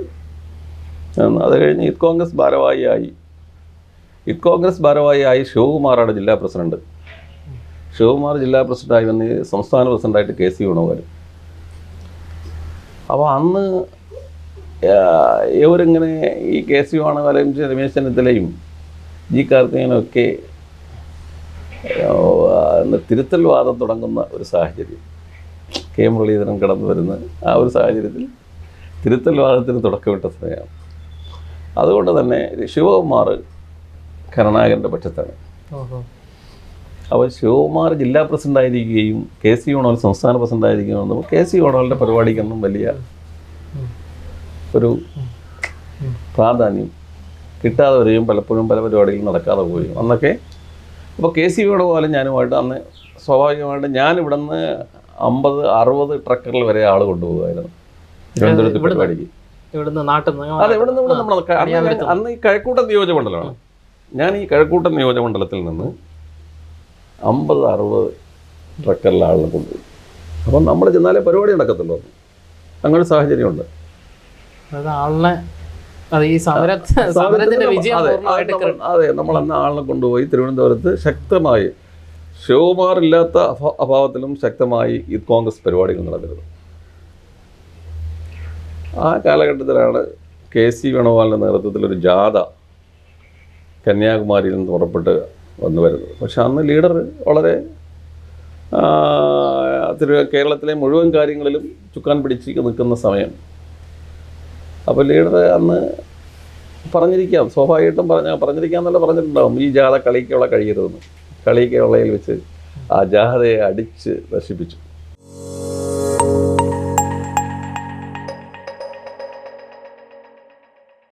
അത് കഴിഞ്ഞ് യൂത്ത് കോൺഗ്രസ് ഭാരവാഹിയായി യൂത്ത് കോൺഗ്രസ് ഭാരവാഹിയായി ശിവകുമാറാണ് ജില്ലാ പ്രസിഡന്റ്. ശിവകുമാർ ജില്ലാ പ്രസിഡന്റായി വന്ന് സംസ്ഥാന പ്രസിഡന്റായിട്ട് കെ സി വേണുഗോപാൽ. അപ്പോൾ അന്ന് ഇവരിങ്ങനെ ഈ കെ സി വേണുഗോപാലും രമേശ് ചെന്നിത്തലയും ജി കാർത്തികനൊക്കെ തിരുത്തൽ വാദം തുടങ്ങുന്ന ഒരു സാഹചര്യം. കെ മുരളീധരൻ കടന്നു വരുന്ന ആ ഒരു സാഹചര്യത്തിൽ തിരുത്തൽ വാദത്തിന് തുടക്കമിട്ട സമയമാണ് അതുകൊണ്ട് തന്നെ ശിവകുമാർ കരുണാകരന്റെ പക്ഷത്താണ്. അപ്പോൾ ശിവകുമാർ ജില്ലാ പ്രസിഡന്റ് ആയിരിക്കുകയും കെ സി യോണോൽ സംസ്ഥാന പ്രസിഡന്റ് ആയിരിക്കുകയും കെ സി യോണോലിന്റെ പരിപാടിക്കൊന്നും വലിയ. ഒരു. പ്രാധാന്യം കിട്ടാതെ വരികയും പലപ്പോഴും പല പരിപാടികളും നടക്കാതെ പോവുകയും. അന്നൊക്കെ അപ്പോൾ കെ സി വേണുഗോപാലും ഞാനുമായിട്ട് അന്ന് സ്വാഭാവികമായിട്ട് ഞാൻ ഇവിടുന്ന് അമ്പത് അറുപത് ട്രക്കറിൽ വരെ ആൾ കൊണ്ടുപോകുമായിരുന്നു. തിരുവനന്തപുരത്ത്? പരിപാടിക്ക്. അതെ ഇവിടെ നിന്ന് ഇവിടെ നമ്മൾ അന്ന് ഈ കഴക്കൂട്ടം നിയോജകമണ്ഡലമാണ് ഞാൻ ഈ കഴക്കൂട്ടം നിയോജകമണ്ഡലത്തിൽ നിന്ന് അമ്പത് അറുപത് ട്രക്കറിലെ ആളിനെ കൊണ്ടുപോയി. അപ്പം നമ്മൾ ചെന്നാലേ പരിപാടി നടക്കത്തുള്ളൂ. അങ്ങനെ ഒരു സാഹചര്യമുണ്ട്. അത് ആളിനെ അത് നമ്മൾ- അന്ന് ആളിനെ കൊണ്ടുപോയി തിരുവനന്തപുരത്ത് ശക്തമായി ശിവകുമാറില്ലാത്ത അഭ- അഭാവത്തിലും ശക്തമായി ഈ കോൺഗ്രസ് പരിപാടികൾ നടന്നിരുന്നു. ആ കാലഘട്ടത്തിലാണ് കെ സി വേണുഗോപാലിന്റെ നേതൃത്വത്തിൽ ഒരു ജാഥ കന്യാകുമാരിയിൽ നിന്ന് പുറപ്പെട്ട് വന്നു വരുന്നത്. പക്ഷെ അന്ന് ലീഡർ വളരെ തിരു കേരളത്തിലെ മുഴുവൻ കാര്യങ്ങളിലും ചുക്കാൻ പിടിച്ച് നിൽക്കുന്ന സമയം അപ്പോൾ ലീഡർ അന്ന് പറഞ്ഞിരിക്കാം. സ്വാഭാവികമായിട്ടും പറഞ്ഞ പറഞ്ഞിരിക്കാം എന്നല്ല പറഞ്ഞിട്ടുണ്ടാവും. ഈ ജാഥ കളിക്കുള്ള കഴിയരുതെന്ന്. കളിക്കുള്ളയിൽ വെച്ച് ആ ജാഥയെ അടിച്ച് നശിപ്പിച്ചു.